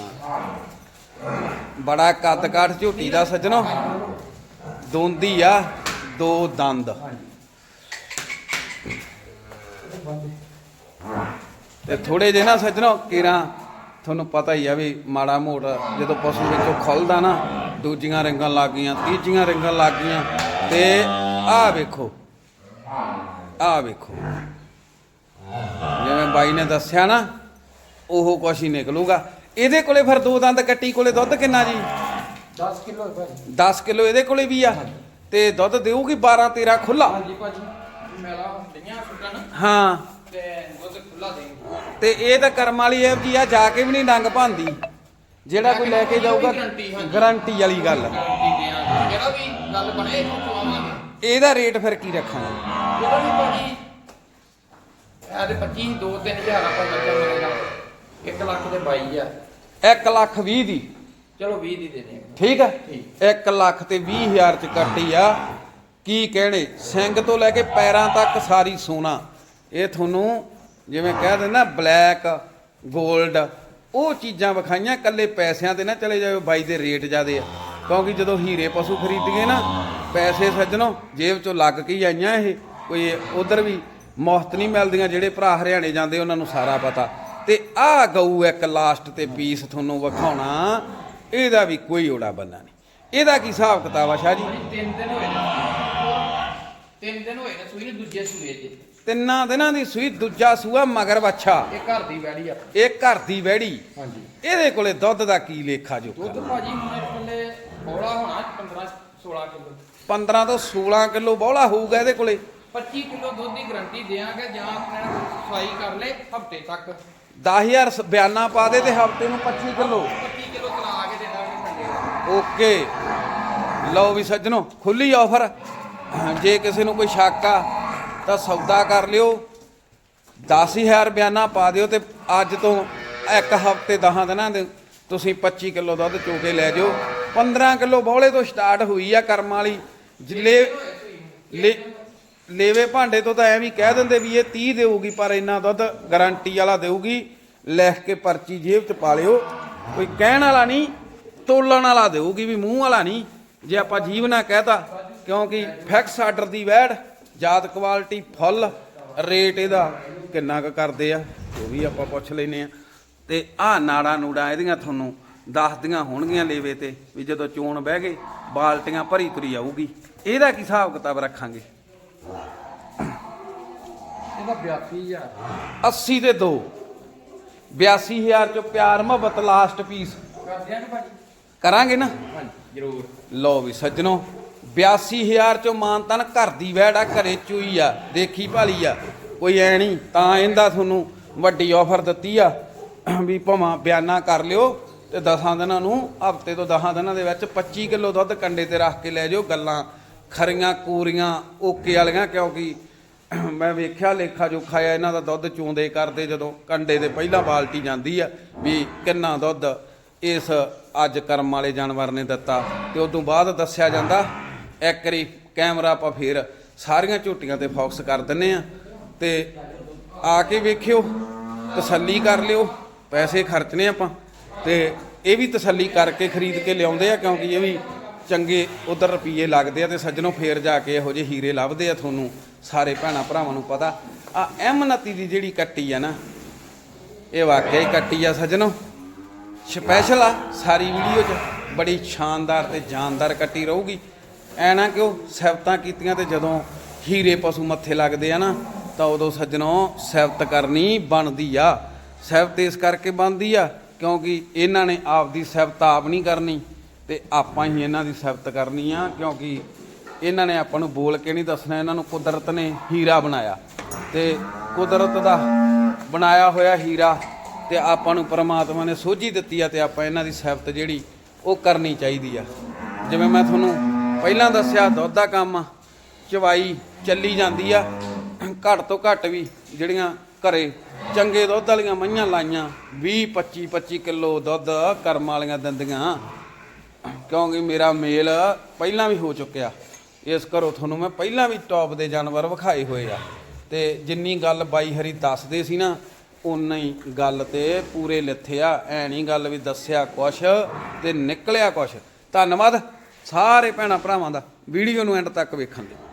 ਬੜਾ ਕੱਦ ਕਾਠ ਝੋਟੀ ਦਾ ਸੱਜਣੋ। ਦੋਂਦੀ ਆ ਦੋ ਦੰਦ। ਤੇ ਥੋੜੇ ਜੇ ਨਾ ਸੱਜਣੋ ਕੀਰਾਂ ਤੁਹਾਨੂੰ ਪਤਾ ਹੀ ਆ ਵੀ ਮਾੜਾ ਮੋੜ ਜਦੋਂ ਪਸ਼ੂ ਵਿੱਚੋਂ ਖੁੱਲਦਾ ਨਾ ਦੂਜੀਆਂ ਰਿੰਗਾਂ ਲੱਗ ਗਈਆਂ ਤੀਜੀਆਂ ਰਿੰਗਾਂ ਲੱਗ ਗਈਆਂ ਤੇ ਆਹ ਵੇਖੋ ਆਹ ਵੇਖੋ। ਜਿਵੇਂ ਬਾਈ ਨੇ ਦੱਸਿਆ ਨਾ ਉਹ ਕੁਛ ਹੀ ਨਿਕਲੂਗਾ। ਇਹਦੇ ਕੋਲੇ ਫਿਰ ਦੋ ਦੰਦ ਕੱਟੀ ਕੋਲੇ ਦੁੱਧ ਕਿੰਨਾ ਜੀ? 10 ਕਿਲੋ ਹੈ ਭਾਜੀ। 10 ਕਿਲੋ ਇਹਦੇ ਕੋਲੇ ਵੀ ਆ? ਤੇ ਦੁੱਧ ਦੇਊਗੀ 12 13 ਖੁੱਲਾ ਹਾਂਜੀ ਭਾਜੀ ਮੇਲਾ ਹੁੰਦੀਆਂ ਸੁੱਟਣ ਹਾਂ। ਤੇ ਇਹ ਤਾਂ ਕਰਮ ਵਾਲੀ ਐ ਜੀ ਆ ਜਾ ਕੇ ਵੀ ਨਹੀਂ ਡੰਗ ਭਾਂਦੀ। ਜਿਹੜਾ ਕੋਈ ਲੈ ਕੇ ਜਾਊਗਾ ਗਰੰਟੀ, ਗਾਰੰਟੀ ਵਾਲੀ ਗੱਲ। ਜਿਹੜਾ ਵੀ ਗੱਲ ਬਣੇ ਇੱਥੋਂ ਖਵਾਵਾਂਗੇ ਇਹਦਾ ਰੇਟ ਫਿਰ ਕੀ ਰੱਖਾਂਗੇ? ਇਹਦਾ ਵੀ ਭਾਜੀ ਇਹਦੇ 25 2 3000 ਆਪਾਂ ਬੱਚਾ ਮਿਲੇਗਾ 1 ਲੱਖ ਦੇ 22000 1 ਲੱਖ 20 ਦੀ। ਚਲੋ 20 ਦੀ ਦੇ ਦੇਂਗੇ ਠੀਕ ਆ? ਠੀਕ। 1 ਲੱਖ ਤੇ 20000 ਚ ਕੱਟੀ ਆ। ਕੀ ਕਹਿਣੇ? ਸਿੰਘ ਤੋਂ ਲੈ ਕੇ ਪੈਰਾਂ ਤੱਕ ਸਾਰੀ ਸੋਨਾ। ਇਹ ਤੁਹਾਨੂੰ ਜਿਵੇਂ ਕਹਿ ਦਿੰਦਾ ਬਲੈਕ 골ਡ ਉਹ ਚੀਜ਼ਾਂ ਵਿਖਾਈਆਂ ਕੱਲੇ ਪੈਸਿਆਂ ਤੇ ਨਾ ਚਲੇ ਜਾਓ ਬਾਈ ਦੇ ਰੇਟ ਜ਼ਿਆਦੇ ਆ। ਕਿਉਂਕਿ ਜਦੋਂ ਹੀਰੇ ਪਸ਼ੂ ਖਰੀਦੀਏ ਨਾ, ਪੈਸੇ ਸੱਜਣੋ, ਜੇਬ ਚੋਂ ਲੱਗ ਕੇ ਹੀ ਆਈਆਂ ਇਹ। ਕੋਈ ਉਧਰ ਵੀ ਮੁਫਤ ਨਹੀਂ ਮਿਲਦੀਆਂ, ਜਿਹੜੇ ਭਰਾ ਹਰਿਆਣੇ ਜਾਂਦੇ, ਉਹਨਾਂ ਨੂੰ ਸਾਰਾ ਪਤਾ। ਤੇ ਆਹ ਗਊ ਇੱਕ ਲਾਸਟ ਤੇ ਪੀਸ ਤੁਹਾਨੂੰ ਵਿਖਾਉਣਾ, ਇਹਦਾ ਵੀ ਕੋਈ ਓੜਾ ਬੰਨਾ ਨਹੀਂ। ਇਹਦਾ ਕੀ ਹਿਸਾਬ ਕਿਤਾਬ ਆ ਸ਼ਾਹ ਜੀ? ਤਿੰਨ ਦਿਨ ਹੋਏ ਨੇ। ਤਿੰਨ ਦਿਨ ਹੋਏ ਨੇ, ਸੂਈ ਨੂੰ, ਦੂਜੇ ਸੂਏ ਦੇ ਤਿੰਨਾਂ ਦਿਨਾਂ ਦੀ ਸੂਈ ਦੂਜਾ ਸੂਆ ਮਗਰ ਬੱਛਾ ਇਹ ਘਰ ਦੀ ਵੈੜੀ ਆ। ਇਹ ਘਰ ਦੀ ਵਹਿੜੀ ਹਾਂਜੀ। ਇਹਦੇ ਕੋਲੇ ਦੁੱਧ ਦਾ ਕੀ ਲੇਖਾ ਜੋਖਾ? ਦੁੱਧ ਭਾਜੀ ਹੁਣ ਵੇਲੇ ਬੋਲਾ ਹੋਣਾ 15 16 ਕਿਲੋ। 15 ਤੋਂ 16 ਕਿਲੋ ਬੌਲਾ ਹੋਊਗਾ ਇਹਦੇ ਕੋਲੇ। 25 ਕਿਲੋ ਦੁੱਧ ਦੀ ਗਰੰਟੀ ਦੇਵਾਂਗੇ ਜਾਂ ਆਪਣੇ ਸਫ਼ਾਈ ਕਰ ਲੈ ਹਫ਼ਤੇ ਤੱਕ। 10000 ਸ- ਬਿਆਨਾ ਪਾ ਦੇ ਤੇ ਹਫ਼ਤੇ ਨੂੰ 25 ਕਿਲੋ। 25 ਕਿਲੋ ਚਲਾ ਕੇ ਦੇ ਦਾਂਗੇ ਓਕੇ। ਲਓ ਵੀ ਸੱਜਣੋ ਖੁੱਲੀ ਆਫਰ ਜੇ ਕਿਸੇ ਨੂੰ ਕੋਈ ਸ਼ੱਕ ਆ ਤਾਂ ਸੌਦਾ ਕਰ ਲਿਓ। 10000 ਬਿਆਨਾ ਪਾ ਦਿਓ ਤੇ ਅੱਜ ਤੋਂ ਇੱਕ ਹਫ਼ਤੇ 10 ਦਿਨਾਂ ਦੇ ਤੁਸੀਂ 25 ਕਿਲੋ ਦੁੱਧ ਚੋ ਕੇ ਲੈ ਜਾਓ। 15 ਕਿਲੋ ਬੌਲੇ ਤੋਂ ਸਟਾਰਟ ਹੋਈ ਆ ਕਰਮ ਵਾਲੀ। ਜਿਲੇ ਲੈ, ਲੇਵੇ ਭਾਂਡੇ ਤੋਂ ਤਾਂ ਐ ਵੀ ਕਹਿ ਦਿੰਦੇ ਵੀ ਇਹ 30 ਦੇਊਗੀ, ਪਰ ਇੰਨਾ ਦੁੱਧ ਗਾਰੰਟੀ ਵਾਲਾ ਦੇਊਗੀ। ਲਿਖ ਕੇ ਪਰਚੀ ਜੇਬ 'ਚ ਪਾ ਲਿਓ। ਕੋਈ ਕਹਿਣ ਵਾਲਾ ਨਹੀਂ, ਤੋਲਣ ਵਾਲਾ ਦੇਊਗੀ ਵੀ ਮੂੰਹ ਵਾਲਾ ਨਹੀਂ। ਜੇ ਆਪਾਂ ਜੀਵ ਨਾ ਕਹਤਾ, ਕਿਉਂਕਿ ਫੈਕਸ ਆਰਡਰ ਦੀ ਵੈੜ ਜਾਤ ਕੁਆਲਿਟੀ ਫੁੱਲ ਰੇਟ ਇਹਦਾ ਕਿੰਨਾ ਕੁ ਕਰਦੇ ਆ ਉਹ ਵੀ ਆਪਾਂ ਪੁੱਛ ਲੈਨੇ ਆ। ਤੇ ਆਹ ਨਾੜਾ ਨੂੜਾ ਇਹਦੀਆਂ ਤੁਹਾਨੂੰ ਦੱਸਦੀਆਂ ਹੋਣਗੀਆਂ ਲੇਵੇ ਤੇ ਵੀ ਜਦੋਂ ਚੋਣ ਬਹਿ ਗਏ ਬਾਲਟੀਆਂ ਭਰੀ ਤੁਰੀ ਆਊਗੀ। ਇਹਦਾ ਕੀ ਹਿਸਾਬ ਕਿਤਾਬ ਰੱਖਾਂਗੇ? ਇਹਦਾ 82000 80 ਤੇ 2 82000 ਚੋਂ ਪਿਆਰ ਮੁਹੱਬਤ ਲਾਸਟ ਪੀਸ ਭਾਜੀ। ਕਰਾਂਗੇ ਨਾ? ਹਾਂਜੀ ਜ਼ਰੂਰ। ਲਓ ਵੀ ਸੱਜਣੋ 82000 ਚੋਂ ਮਾਨਤਨ ਘਰ ਦੀ ਵਹਿੜ ਆ ਘਰੇ ਚੂਈ ਆ, ਦੇਖੀ ਭਾਲੀ ਆ। ਕੋਈ ਐ ਨਹੀਂ, ਤਾਂ ਇਹਦਾ ਤੁਹਾਨੂੰ ਵੱਡੀ ਆਫਰ ਦਿੱਤੀ ਆ, ਵੀ ਭਾਵਾਂ ਬਿਆਨਾ ਕਰ ਲਿਓ ਤੇ 10 ਦਿਨਾਂ ਨੂੰ, ਹਫ਼ਤੇ ਤੋਂ 10 ਦਿਨਾਂ ਦੇ ਵਿੱਚ 25 ਕਿਲੋ ਦੁੱਧ ਕੰਡੇ ਤੇ ਰੱਖ ਕੇ ਲੈ ਜਾਓ ਗੱਲਾਂ ਖਰੀਆਂ, ਕੂਰੀਆਂ, ਓਕੇ ਵਾਲੀਆਂ, ਕਿਉਂਕਿ ਮੈਂ ਵੇਖਿਆ, ਲੇਖਾ ਜੋਖਾ ਆ, ਇਹਨਾਂ ਦਾ ਦੁੱਧ ਚੂੰਦੇ ਕਰਦੇ ਜਦੋਂ ਕੰਡੇ ਦੇ ਪਹਿਲਾਂ ਬਾਲਟੀ ਜਾਂਦੀ ਆ, ਵੀ ਕਿੰਨਾ ਦੁੱਧ ਇਸ ਅੱਜ ਕਰਮ ਵਾਲੇ ਜਾਨਵਰ ਨੇ ਦਿੱਤਾ। ਤੇ ਤੋਂ ਬਾਅਦ ਦੱਸਿਆ ਜਾਂਦਾ ਇੱਕ ਵਾਰੀ ਕੈਮਰਾ ਆਪਾਂ ਫੇਰ ਸਾਰੀਆਂ ਝੋਟੀਆਂ ਤੇ ਫੋਕਸ ਕਰ ਦਿੰਨੇ ਆ ਤੇ ਆ ਕੇ ਵੇਖਿਓ, ਤਸੱਲੀ ਕਰ ਲਿਓ, ਪੈਸੇ ਖਰਚਨੇ ਆਪਾਂ ਤੇ ਇਹ ਵੀ ਤਸੱਲੀ ਕਰਕੇ ਖਰੀਦ ਕੇ ਲਿਆਉਂਦੇ ਆ ਕਿਉਂਕਿ ਇਹ ਵੀ ਚੰਗੇ ਉਧਰ ਰੁਪਏ ਲੱਗਦੇ ਆ ਤੇ ਸੱਜਣੋਂ ਫੇਰ ਜਾ ਕੇ ਇਹੋ ਜਿਹੇ ਹੀਰੇ ਲੱਭਦੇ ਆ ਤੁਹਾਨੂੰ ਸਾਰੇ ਭੈਣਾ ਭਰਾਵਾਂ ਨੂੰ ਪਤਾ। ਆ ਐਮਨਤੀ ਦੀ ਜਿਹੜੀ ਕੱਟੀ ਆ ਨਾ, ਇਹ ਵਾਕਿਆ ਹੀ ਕੱਟੀ ਆ ਸੱਜਣੋ। ਸਪੈਸ਼ਲ ਆ ਸਾਰੀ ਵੀਡੀਓ 'ਚ ਬੜੀ ਸ਼ਾਨਦਾਰ ਤੇ ਜਾਨਦਾਰ ਕੱਟੀ ਰਹੂਗੀ। ਐ ਨਾ ਕਿ ਉਹ ਸਿਫਤਾਂ ਕੀਤੀਆਂ ਤੇ ਜਦੋਂ ਹੀਰੇ ਪਸ਼ੂ ਮੱਥੇ ਲੱਗਦੇ ਆ ਨਾ, ਤਾਂ ਉਦੋਂ ਸੱਜਣੋ ਸਿਫਤ ਕਰਨੀ ਬਣਦੀ ਆ। ਸਿਫਤ ਇਸ ਕਰਕੇ ਬਣਦੀ ਆ ਕਿਉਂਕਿ ਇਹਨਾਂ ਨੇ ਆਪਦੀ ਸਿਫਤ ਆਪ ਨਹੀਂ ਕਰਨੀ ਤੇ ਆਪਾਂ ਹੀ ਇਹਨਾਂ ਦੀ ਸਿਫਤ ਕਰਨੀ ਆ ਕਿਉਂਕਿ ਇਹਨਾਂ ਨੇ ਆਪਾਂ ਨੂੰ ਬੋਲ ਕੇ ਨਹੀਂ ਦੱਸਣਾ, ਇਹਨਾਂ ਨੂੰ ਕੁਦਰਤ ਨੇ ਹੀਰਾ ਬਣਾਇਆ। ਤੇ ਕੁਦਰਤ ਦਾ ਬਣਾਇਆ ਹੋਇਆ ਹੀਰਾ ਤੇ ਆਪਾਂ ਨੂੰ ਪਰਮਾਤਮਾ ਨੇ ਸੋਝੀ ਦਿੱਤੀ ਆ ਤੇ ਆਪਾਂ ਇਹਨਾਂ ਦੀ ਸਿਫਤ ਜਿਹੜੀ ਉਹ ਕਰਨੀ ਚਾਹੀਦੀ ਆ। ਜਿਵੇਂ ਮੈਂ ਤੁਹਾਨੂੰ ਪਹਿਲਾਂ ਦੱਸਿਆ ਦੁੱਧ ਦਾ ਕੰਮ ਚਵਾਈ ਚੱਲੀ ਜਾਂਦੀ ਆ, ਘੱਟ ਤੋਂ ਘੱਟ ਵੀ ਜਿਹੜੀਆਂ ਘਰੇ ਚੰਗੇ ਦੁੱਧ ਵਾਲੀਆਂ ਮੱਝਾਂ ਲਾਈਆਂ 20 25 25 ਕਿਲੋ ਦੁੱਧ ਕਰਮ ਵਾਲੀਆਂ ਦਿੰਦੀਆਂ। ਕਿਉਂਕਿ ਮੇਰਾ ਮੇਲ ਪਹਿਲਾਂ ਵੀ ਹੋ ਚੁੱਕਿਆ। ਇਸ ਘਰੋਂ ਤੁਹਾਨੂੰ ਮੈਂ ਪਹਿਲਾਂ ਵੀ ਟੌਪ ਦੇ ਜਾਨਵਰ ਵਿਖਾਏ ਹੋਏ ਆ। ਤੇ ਜਿੰਨੀ ਗੱਲ ਬਾਈ ਹਰੀ ਦੱਸਦੇ ਸੀ ਨਾ ਉਨਾ ਹੀ ਗੱਲ ਤੇ ਪੂਰੇ ਲਿਥਿਆ ਐ ਨਹੀਂ ਗੱਲ ਵੀ ਦੱਸਿਆ ਕੁਛ ਤੇ ਨਿਕਲਿਆ ਕੁਛ। ਧੰਨਵਾਦ। ਸਾਰੇ ਭੈਣਾ ਭਰਾਵਾਂ ਦਾ ਵੀਡੀਓ ਨੂੰ ਐਂਡ ਤੱਕ ਵੇਖਣ ਲਈ।